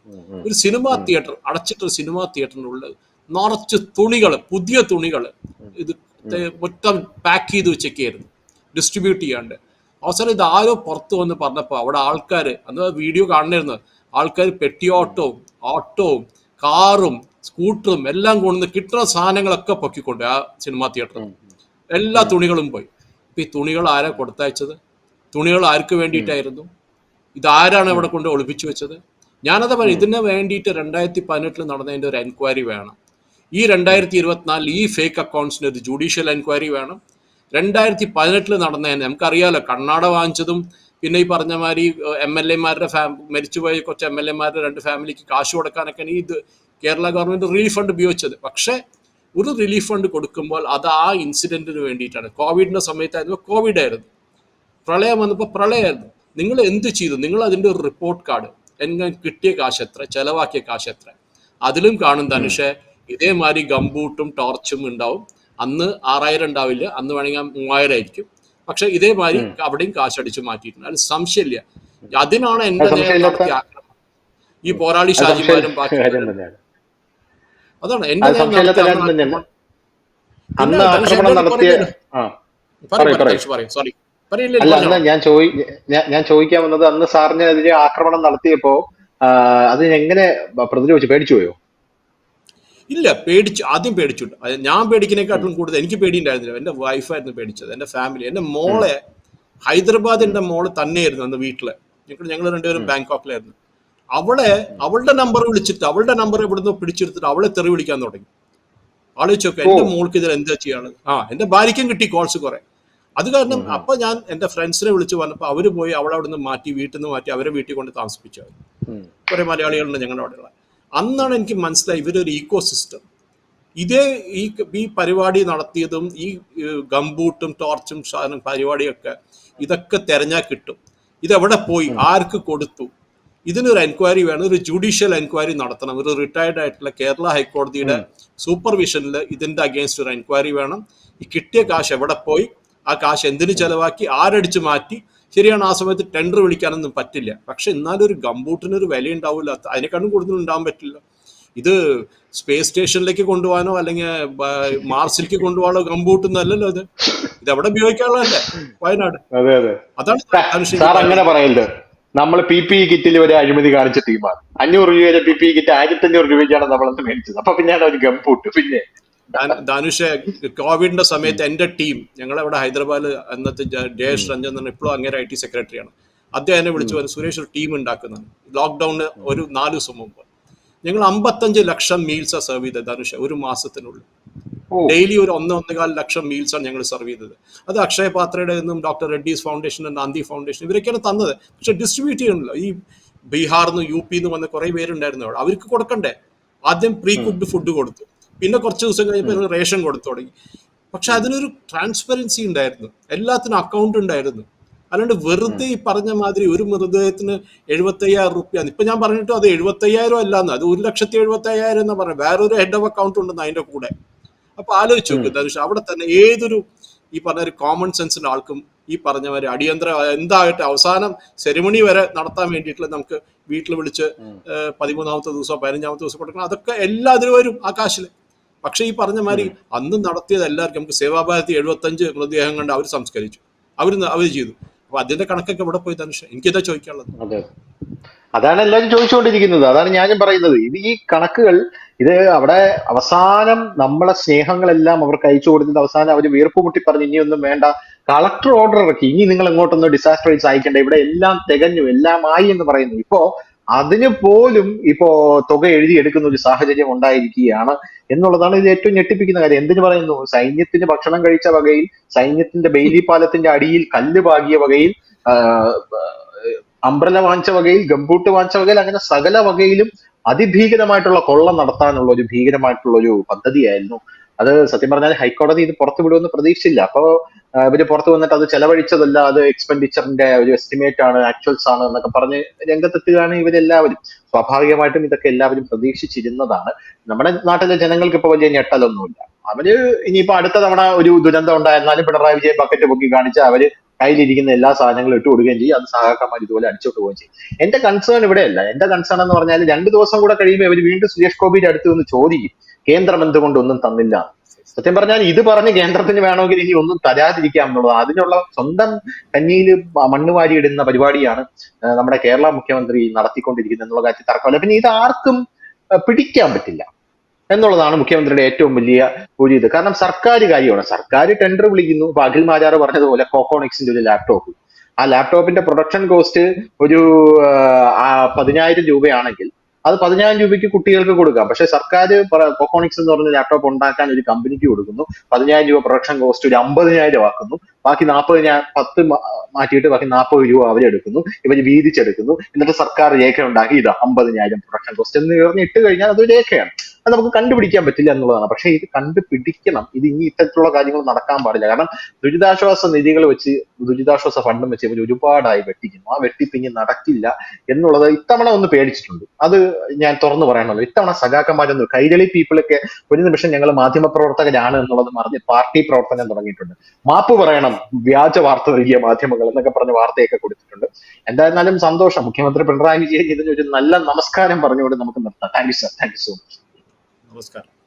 ഒരു സിനിമാ തിയേറ്റർ അടച്ചിട്ടൊരു സിനിമാ തിയേറ്ററിനുള്ളിൽ നിറച്ച് തുണികൾ പുതിയ തുണികൾ ഇത് മൊത്തം പാക്ക് ചെയ്ത് വെച്ചൊക്കെയായിരുന്നു. ഡിസ്ട്രിബ്യൂട്ട് ചെയ്യാണ്ട്. അവസാനം ഇത് ആരോ പുറത്ത് വന്ന് പറഞ്ഞപ്പോൾ അവിടെ ആൾക്കാർ അന്ന് വീഡിയോ കാണുന്നിരുന്നു ആൾക്കാർ പെട്ടി ഓട്ടവും ഓട്ടവും കാറും സ്കൂട്ടറും എല്ലാം കൊണ്ടുവന്ന് കിട്ടുന്ന സാധനങ്ങളൊക്കെ പൊക്കിക്കൊണ്ട് ആ സിനിമാ തിയേറ്ററിൽ എല്ലാ തുണികളും പോയി. ഇപ്പം ഈ തുണികൾ ആരാ കൊടുത്തയച്ചത്? തുണികൾ ആർക്ക് വേണ്ടിയിട്ടായിരുന്നു? ഇതാരാണ് ഇവിടെ കൊണ്ട് ഒളിപ്പിച്ചു വെച്ചത്? ഞാനത് പറയും ഇതിന് വേണ്ടിയിട്ട് രണ്ടായിരത്തി പതിനെട്ടിൽ നടന്നതിന്റെ ഒരു എൻക്വയറി വേണം. ഈ രണ്ടായിരത്തി ഇരുപത്തിനാലിൽ ഈ ഫേക്ക് അക്കൗണ്ട്സിന് ഒരു ജുഡീഷ്യൽ എൻക്വയറി വേണം. രണ്ടായിരത്തി പതിനെട്ടിൽ നടന്ന നമുക്കറിയാലോ കണ്ണാട വാങ്ങിച്ചതും പിന്നെ ഈ പറഞ്ഞ മാതിരി എം എൽ എമാരുടെ ഫാം മരിച്ചുപോയ കുറച്ച് എം എൽ എമാരുടെ രണ്ട് ഫാമിലിക്ക് കാശ് കൊടുക്കാനൊക്കെ ഈ ഇത് കേരള ഗവൺമെന്റ് റിലീഫ് ഫണ്ട് ഉപയോഗിച്ചത്. പക്ഷേ ഒരു റിലീഫ് ഫണ്ട് കൊടുക്കുമ്പോൾ അത് ആ ഇൻസിഡന്റിന് വേണ്ടിയിട്ടാണ്. കോവിഡിന്റെ സമയത്തായിരുന്നു. കോവിഡ് ആയിരുന്നു പ്രളയം വന്നപ്പോൾ പ്രളയമായിരുന്നു. നിങ്ങൾ എന്ത് ചെയ്തു? നിങ്ങൾ അതിന്റെ ഒരു റിപ്പോർട്ട് കാർഡ് എങ്ങനെ കിട്ടിയ കാശ് എത്ര? ചെലവാക്കിയ കാശ് എത്ര? അതിലും കാണും ധനുഷെ ഇതേമാതിരി ഗംബൂട്ടും ടോർച്ചും ഉണ്ടാവും. അന്ന് ആറായിരം ഉണ്ടാവില്ല അന്ന് വേണമെങ്കിൽ മൂവായിരം ആയിരിക്കും. പക്ഷെ ഇതേമാതിരി അവിടെയും കാശടിച്ച് മാറ്റിയിട്ടുണ്ട്. അതിന് സംശയമില്ല. അതിനാണ് എന്റെ ഈ പോരാളി ഷാജിമാരും ബാക്കി അതാണ് എന്റെ സോറി അല്ല അന്ന് ഞാൻ ചോദി ഞാൻ- ചോദിക്കാൻ വന്നത് അന്ന് സാറിനെതിരെ ആക്രമണം നടത്തിയപ്പോ അത് അതിന് എങ്ങനെ പ്രതിരോധിച്ചു? പേടിച്ചു പോയോ? ഇല്ല പേടിച്ചു ആദ്യം പേടിച്ചു അത് ഞാൻ പേടിക്കുന്നതിനെക്കാട്ടിലും കൂടുതൽ എനിക്ക് പേടിയുണ്ടായിരുന്നില്ല. എന്റെ വൈഫായിരുന്നു പേടിച്ചത് എന്റെ ഫാമിലി എന്റെ മോളെ ഹൈദരാബാദ് എന്റെ മോൾ തന്നെയായിരുന്നു അന്ന് വീട്ടിൽ. ഞങ്ങൾ ഞങ്ങൾ രണ്ടുപേരും ബാങ്കോക്കിലായിരുന്നു. അവളെ അവളുടെ നമ്പർ വിളിച്ചിട്ട് അവളുടെ നമ്പർ ഇവിടുന്ന് പിടിച്ചെടുത്തിട്ട് അവളെ തെറി വിളിക്കാൻ തുടങ്ങി. ആലോചിച്ചൊക്കെ എന്റെ മോൾക്ക് ഇതിൽ എന്താ ചെയ്യാണ് ആ എന്റെ ഭാര്യയ്ക്കും കിട്ടി കോൾസ് കുറെ. അത് കാരണം അപ്പൊ ഞാൻ എന്റെ ഫ്രണ്ട്സിനെ വിളിച്ചു പറഞ്ഞപ്പോ അവർ പോയി അവളെ അവിടെ നിന്ന് മാറ്റി വീട്ടിൽ നിന്ന് മാറ്റി അവരെ വീട്ടിൽ കൊണ്ട് താമസിപ്പിച്ചു. കുറെ മലയാളികളുണ്ട് ഞങ്ങളുടെ അവിടെയുള്ള. അന്നാണ് എനിക്ക് മനസ്സിലായി ഇവരൊരു ഈക്കോ സിസ്റ്റം ഇതേ ഈ ഈ പരിപാടി നടത്തിയതും ഈ ഗംബൂട്ടും ടോർച്ചും സാധനം പരിപാടിയൊക്കെ ഇതൊക്കെ തെരഞ്ഞാൽ കിട്ടും. ഇതെവിടെ പോയി? ആർക്ക് കൊടുത്തു? ഇതിനൊരു എൻക്വയറി വേണം. ഒരു ജുഡീഷ്യൽ എൻക്വയറി നടത്തണം. ഒരു റിട്ടയർഡ് ആയിട്ടുള്ള കേരള ഹൈക്കോടതിയുടെ സൂപ്പർവിഷനിൽ ഇതിന്റെ അഗേൻസ്റ്റ് ഒരു എൻക്വയറി വേണം. ഈ കിട്ടിയ കാശ് എവിടെ പോയി? ആ കാശ് എന്തിനു ചെലവാക്കി? ആരടിച്ചു മാറ്റി? ശരിയാണ് ആ സമയത്ത് ടെൻഡർ വിളിക്കാനൊന്നും പറ്റില്ല. പക്ഷെ എന്നാലും ഒരു ഗംബൂട്ടിന് ഒരു വില ഉണ്ടാവില്ല അതിനെക്കാളും കൂടുതൽ ഉണ്ടാവാൻ പറ്റില്ല. ഇത് സ്പേസ് സ്റ്റേഷനിലേക്ക് കൊണ്ടുപോകാനോ അല്ലെങ്കിൽ മാർസിലേക്ക് കൊണ്ടുപോകാനോ ഗംബൂട്ടൊന്നല്ലല്ലോ ഇത് ഇത്. എവിടെ ഉപയോഗിക്കാനുള്ളതല്ലേ? വയനാട്. അതെ അതെ. അതാണ് സാർ അങ്ങനെ പറയരുത്. നമ്മൾ പി പി ഇ കിറ്റിൽ ഒരു അഴിമതി കാണിച്ച ടീമാണ്. അഞ്ഞൂറ് രൂപയുടെ പി പി ഇ കിറ്റ് ആയിരത്തി അഞ്ഞൂറ് രൂപയ്ക്കാണ് നമ്മളത് മേടിച്ചത്. അപ്പൊ പിന്നെ ഒരു ഗംപൂട്ട് പിന്നെ ധനുഷ് കോവിഡിന്റെ സമയത്ത് എന്റെ ടീം ഞങ്ങളവിടെ ഹൈദരാബാദിൽ അന്നത്തെ ജയേഷ് രഞ്ജൻ എന്ന് ഇപ്പോഴും അങ്ങനെ ഐ ടി സെക്രട്ടറിയാണ്. അദ്ദേഹം എന്നെ വിളിച്ചു പറഞ്ഞു സുരേഷ് ഒരു ടീം ഉണ്ടാക്കുന്നതാണ് ലോക്ക്ഡൌണിന് ഒരു നാല് ദിവസം മുമ്പ്. ഞങ്ങൾ അമ്പത്തഞ്ച് ലക്ഷം മീൽസ് സെർവ് ചെയ്തത് ധനുഷ് ഒരു മാസത്തിനുള്ളിൽ. ഡെയിലി ഒരു ഒന്ന് ഒന്നേകാൽ ലക്ഷം മീൽസ് ആണ് ഞങ്ങൾ സെർവ് ചെയ്തത്. അത് അക്ഷയ പാത്രയുടെ നിന്നും doctor Reddy's foundation Nandi foundation ഇവരൊക്കെയാണ് തന്നത്. പക്ഷെ ഡിസ്ട്രിബ്യൂട്ട് ചെയ്യണമല്ലോ ഈ ബീഹാറിൽ നിന്ന് യു പിന്ന് വന്ന കുറേ പേരുണ്ടായിരുന്നു അവിടെ അവർക്ക് കൊടുക്കണ്ടേ? ആദ്യം പ്രീ കുക്ക്ഡ് ഫുഡ് കൊടുത്തു. പിന്നെ കുറച്ച് ദിവസം കഴിഞ്ഞപ്പോൾ റേഷൻ കൊടുത്തു തുടങ്ങി. പക്ഷെ അതിനൊരു ട്രാൻസ്പെറൻസി ഉണ്ടായിരുന്നു. എല്ലാത്തിനും അക്കൗണ്ട് ഉണ്ടായിരുന്നു. അല്ലാണ്ട് വെറുതെ ഈ പറഞ്ഞ മാതിരി ഒരു മൃതദേഹത്തിന് എഴുപത്തി അയ്യായിരം റുപ്യ ഇപ്പൊ ഞാൻ പറഞ്ഞിട്ട് അത് എഴുപത്തി അയ്യായിരം അല്ലാന്ന്. അത് ഒരു ലക്ഷത്തി എഴുപത്തി അയ്യായിരം എന്നാ പറഞ്ഞത് വേറൊരു ഹെഡ് ഓഫ് അക്കൗണ്ട് ഉണ്ടെന്ന് അതിന്റെ കൂടെ. അപ്പൊ ആലോചിച്ചു നോക്കുന്നത് ധനുഷ് അവിടെ തന്നെ ഏതൊരു ഈ പറഞ്ഞ ഒരു കോമൺ സെൻസിന്റെ ആൾക്കും ഈ പറഞ്ഞ മാതിരി അടിയന്തര എന്തായിട്ട് അവസാനം സെറിമണി വരെ നടത്താൻ വേണ്ടിയിട്ടുള്ള നമുക്ക് വീട്ടിൽ വിളിച്ച് പതിമൂന്നാമത്തെ ദിവസം പതിനഞ്ചാമത്തെ ദിവസം കൊടുക്കണം. അതൊക്കെ എല്ലാ അതിൽ വരും ആ കാശിൽ പക്ഷെ ഈ പറഞ്ഞ മാതിരി അന്ന് നടത്തിയത് എല്ലാവർക്കും നമുക്ക് സേവാഭാരതി എഴുപത്തഞ്ച് മൃതദേഹം കണ്ട് അവർ സംസ്കരിച്ചു. അവർ അവർ ചെയ്തു. അപ്പൊ അതിന്റെ കണക്കൊക്കെ ഇവിടെ പോയി ധനുഷ് എനിക്കിതാ ചോദിക്കാനുള്ളത്. അതെ. അതാണ് എല്ലാവരും ചോദിച്ചുകൊണ്ടിരിക്കുന്നത്. അതാണ് ഞാനും പറയുന്നത്. ഇത് ഈ കണക്കുകൾ ഇത് അവിടെ അവസാനം നമ്മളെ സ്നേഹങ്ങളെല്ലാം അവർക്ക് അയച്ചു കൊടുത്തിട്ട് അവസാനം അവർ വീർപ്പ് മുട്ടി പറഞ്ഞു ഇനിയൊന്നും വേണ്ട. കളക്ടർ ഓർഡർ ഇറക്കി. ഇനി നിങ്ങൾ എങ്ങോട്ടൊന്നും ഡിസാസ്റ്റർ അയക്കേണ്ട ഇവിടെ എല്ലാം തികഞ്ഞു എല്ലാം ആയി എന്ന് പറയുന്നു. ഇപ്പോ അതിന് പോലും ഇപ്പോ തുക എഴുതി എടുക്കുന്ന ഒരു സാഹചര്യം ഉണ്ടായിരിക്കുകയാണ് എന്നുള്ളതാണ് ഇത് ഏറ്റവും ഞെട്ടിപ്പിക്കുന്ന കാര്യം. എന്തിനു പറയുന്നു? സൈന്യത്തിന് ഭക്ഷണം കഴിച്ച വകയിൽ സൈന്യത്തിന്റെ ബെയിലി പാലത്തിന്റെ അടിയിൽ കല്ല് പാകിയ വകയിൽ അംബ്രല വാങ്ങിച്ച വകയിൽ ഗംബൂട്ട് വാങ്ങിച്ച വകയിൽ അങ്ങനെ സകല വകയിലും അതിഭീകരമായിട്ടുള്ള കൊള്ള നടത്താനുള്ള ഒരു ഭീകരമായിട്ടുള്ള ഒരു പദ്ധതിയായിരുന്നു. അത് സത്യം പറഞ്ഞാൽ ഹൈക്കോടതി ഇത് പുറത്തു വിടുമെന്ന് പ്രതീക്ഷിച്ചില്ല. അപ്പോ ഇവർ പുറത്തു വന്നിട്ട് അത് ചെലവഴിച്ചതല്ല അത് എക്സ്പെൻഡിച്ചറിന്റെ ഒരു എസ്റ്റിമേറ്റ് ആണ് ആക്ച്വൽസ് ആണ് എന്നൊക്കെ പറഞ്ഞ് രംഗത്തെത്തുകയാണ് ഇവരെല്ലാവരും. സ്വാഭാവികമായിട്ടും ഇതൊക്കെ എല്ലാവരും പ്രതീക്ഷിച്ചിരുന്നതാണ്. നമ്മുടെ നാട്ടിലെ ജനങ്ങൾക്ക് ഇപ്പൊ വലിയ ഞെട്ടലൊന്നുമില്ല. അവർ ഇനിയിപ്പോ അടുത്ത തവണ ഒരു ദുരന്തം ഉണ്ടായിരുന്നാലും പിണറായി വിജയൻ ബക്കറ്റ് പൊക്കി കാണിച്ച് അവർ കയ്യിലിരിക്കുന്ന എല്ലാ സാധനങ്ങളും ഇട്ട് കൊടുക്കുകയും ചെയ്യും. അത് സഹാക്കന്മാർ ഇതുപോലെ അടിച്ചോട്ട് പോവുകയും ചെയ്യും. എന്റെ കൺസേൺ ഇവിടെയല്ല. എന്റെ കൺസേൺ എന്ന് പറഞ്ഞാൽ രണ്ട് ദിവസം കൂടെ കഴിയുമ്പോൾ ഇവർ വീണ്ടും സുരേഷ് ഗോപിയുടെ അടുത്ത് നിന്ന് ചോദിക്കും. കേന്ദ്രം എന്തുകൊണ്ട് ഒന്നും തന്നില്ല? സത്യം പറഞ്ഞാൽ ഇത് പറഞ്ഞ് കേന്ദ്രത്തിന് വേണമെങ്കിൽ ഇനി ഒന്നും തരാതിരിക്കാം എന്നുള്ളത് അതിനുള്ള സ്വന്തം കഞ്ഞിയിൽ മണ്ണ് വാരിയിടുന്ന പരിപാടിയാണ് നമ്മുടെ കേരള മുഖ്യമന്ത്രി നടത്തിക്കൊണ്ടിരിക്കുന്നത് എന്നുള്ള കാര്യത്തിൽ തർക്കമില്ല. പിന്നെ ഇത് ആർക്കും പിടിക്കാൻ പറ്റില്ല എന്നുള്ളതാണ് മുഖ്യമന്ത്രിയുടെ ഏറ്റവും വലിയ ഒരു ഇത്. കാരണം സർക്കാർ കാര്യമാണ്. സർക്കാർ ടെൻഡർ വിളിക്കുന്നു. ഇപ്പൊ അഖിൽ മാചാർ പറഞ്ഞതുപോലെ കോക്കോണിക്സിന്റെ ഒരു ലാപ്ടോപ്പ് ആ ലാപ്ടോപ്പിന്റെ പ്രൊഡക്ഷൻ കോസ്റ്റ് ഒരു പതിനായിരം രൂപയാണെങ്കിൽ അത് പതിനായിരം രൂപയ്ക്ക് കുട്ടികൾക്ക് കൊടുക്കാം. പക്ഷെ സർക്കാർ കൊക്കോണിക്സ് എന്ന് പറഞ്ഞ ലാപ്ടോപ്പ് ഉണ്ടാക്കാൻ ഒരു കമ്പനിക്ക് കൊടുക്കുന്നു. പതിനായിരം രൂപ പ്രൊഡക്ഷൻ കോസ്റ്റ് ഒരു അമ്പതിനായിരം ആക്കുന്നു. ബാക്കി നാൽപ്പതിനായിരം പത്ത് മാ- മാറ്റിയിട്ട് ബാക്കി നാൽപ്പത് രൂപ അവരെടുക്കുന്നു ഇവർ വീതിച്ചെടുക്കുന്നു. എന്നിട്ട് സർക്കാർ രേഖ ഉണ്ടാക്കി ഇതാ അമ്പതിനായിരം പ്രൊഡക്ഷൻ കോസ്റ്റ് എന്ന് പറഞ്ഞ് ഇട്ട് കഴിഞ്ഞാൽ അതൊരു രേഖയാണ്. അത് നമുക്ക് കണ്ടുപിടിക്കാൻ പറ്റില്ല എന്നുള്ളതാണ്. പക്ഷേ ഇത് കണ്ടുപിടിക്കണം. ഇത് ഇനി ഇത്തരത്തിലുള്ള കാര്യങ്ങൾ നടക്കാൻ പാടില്ല. കാരണം ദുരിതാശ്വാസ നിധികൾ വെച്ച് ദുരിതാശ്വാസ ഫണ്ടും വെച്ച് ഇവർ ഒരുപാടായി വെട്ടിക്കുന്നു. ആ വെട്ടിപ്പ് ഇനി നടക്കില്ല എന്നുള്ളത് ഇത്തവണ ഒന്ന് പേടിച്ചിട്ടുണ്ട്. അത് ഞാൻ തുറന്നു പറയണമല്ലോ. ഇത്തവണ സഖാക്കന്മാരൊന്നും കൈരളി പീപ്പിളൊക്കെ ഒരു നിമിഷം ഞങ്ങൾ മാധ്യമപ്രവർത്തകരാണ് എന്നുള്ളത് മറിഞ്ഞ് പാർട്ടി പ്രവർത്തനം തുടങ്ങിയിട്ടുണ്ട്. മാപ്പ് പറയണം. വ്യാജ വാർത്ത നൽകിയ മാധ്യമങ്ങൾ എന്നൊക്കെ പറഞ്ഞ വാർത്തയൊക്കെ കൊടുത്തിട്ടുണ്ട്. എന്തായിരുന്നാലും സന്തോഷം. മുഖ്യമന്ത്രി പിണറായി വിജയൻ ഇതിന് ഒരു നല്ല നമസ്കാരം പറഞ്ഞുകൊണ്ട് നമുക്ക് നിർത്താം. Thank you sir. Thank you so much. നമസ്കാരം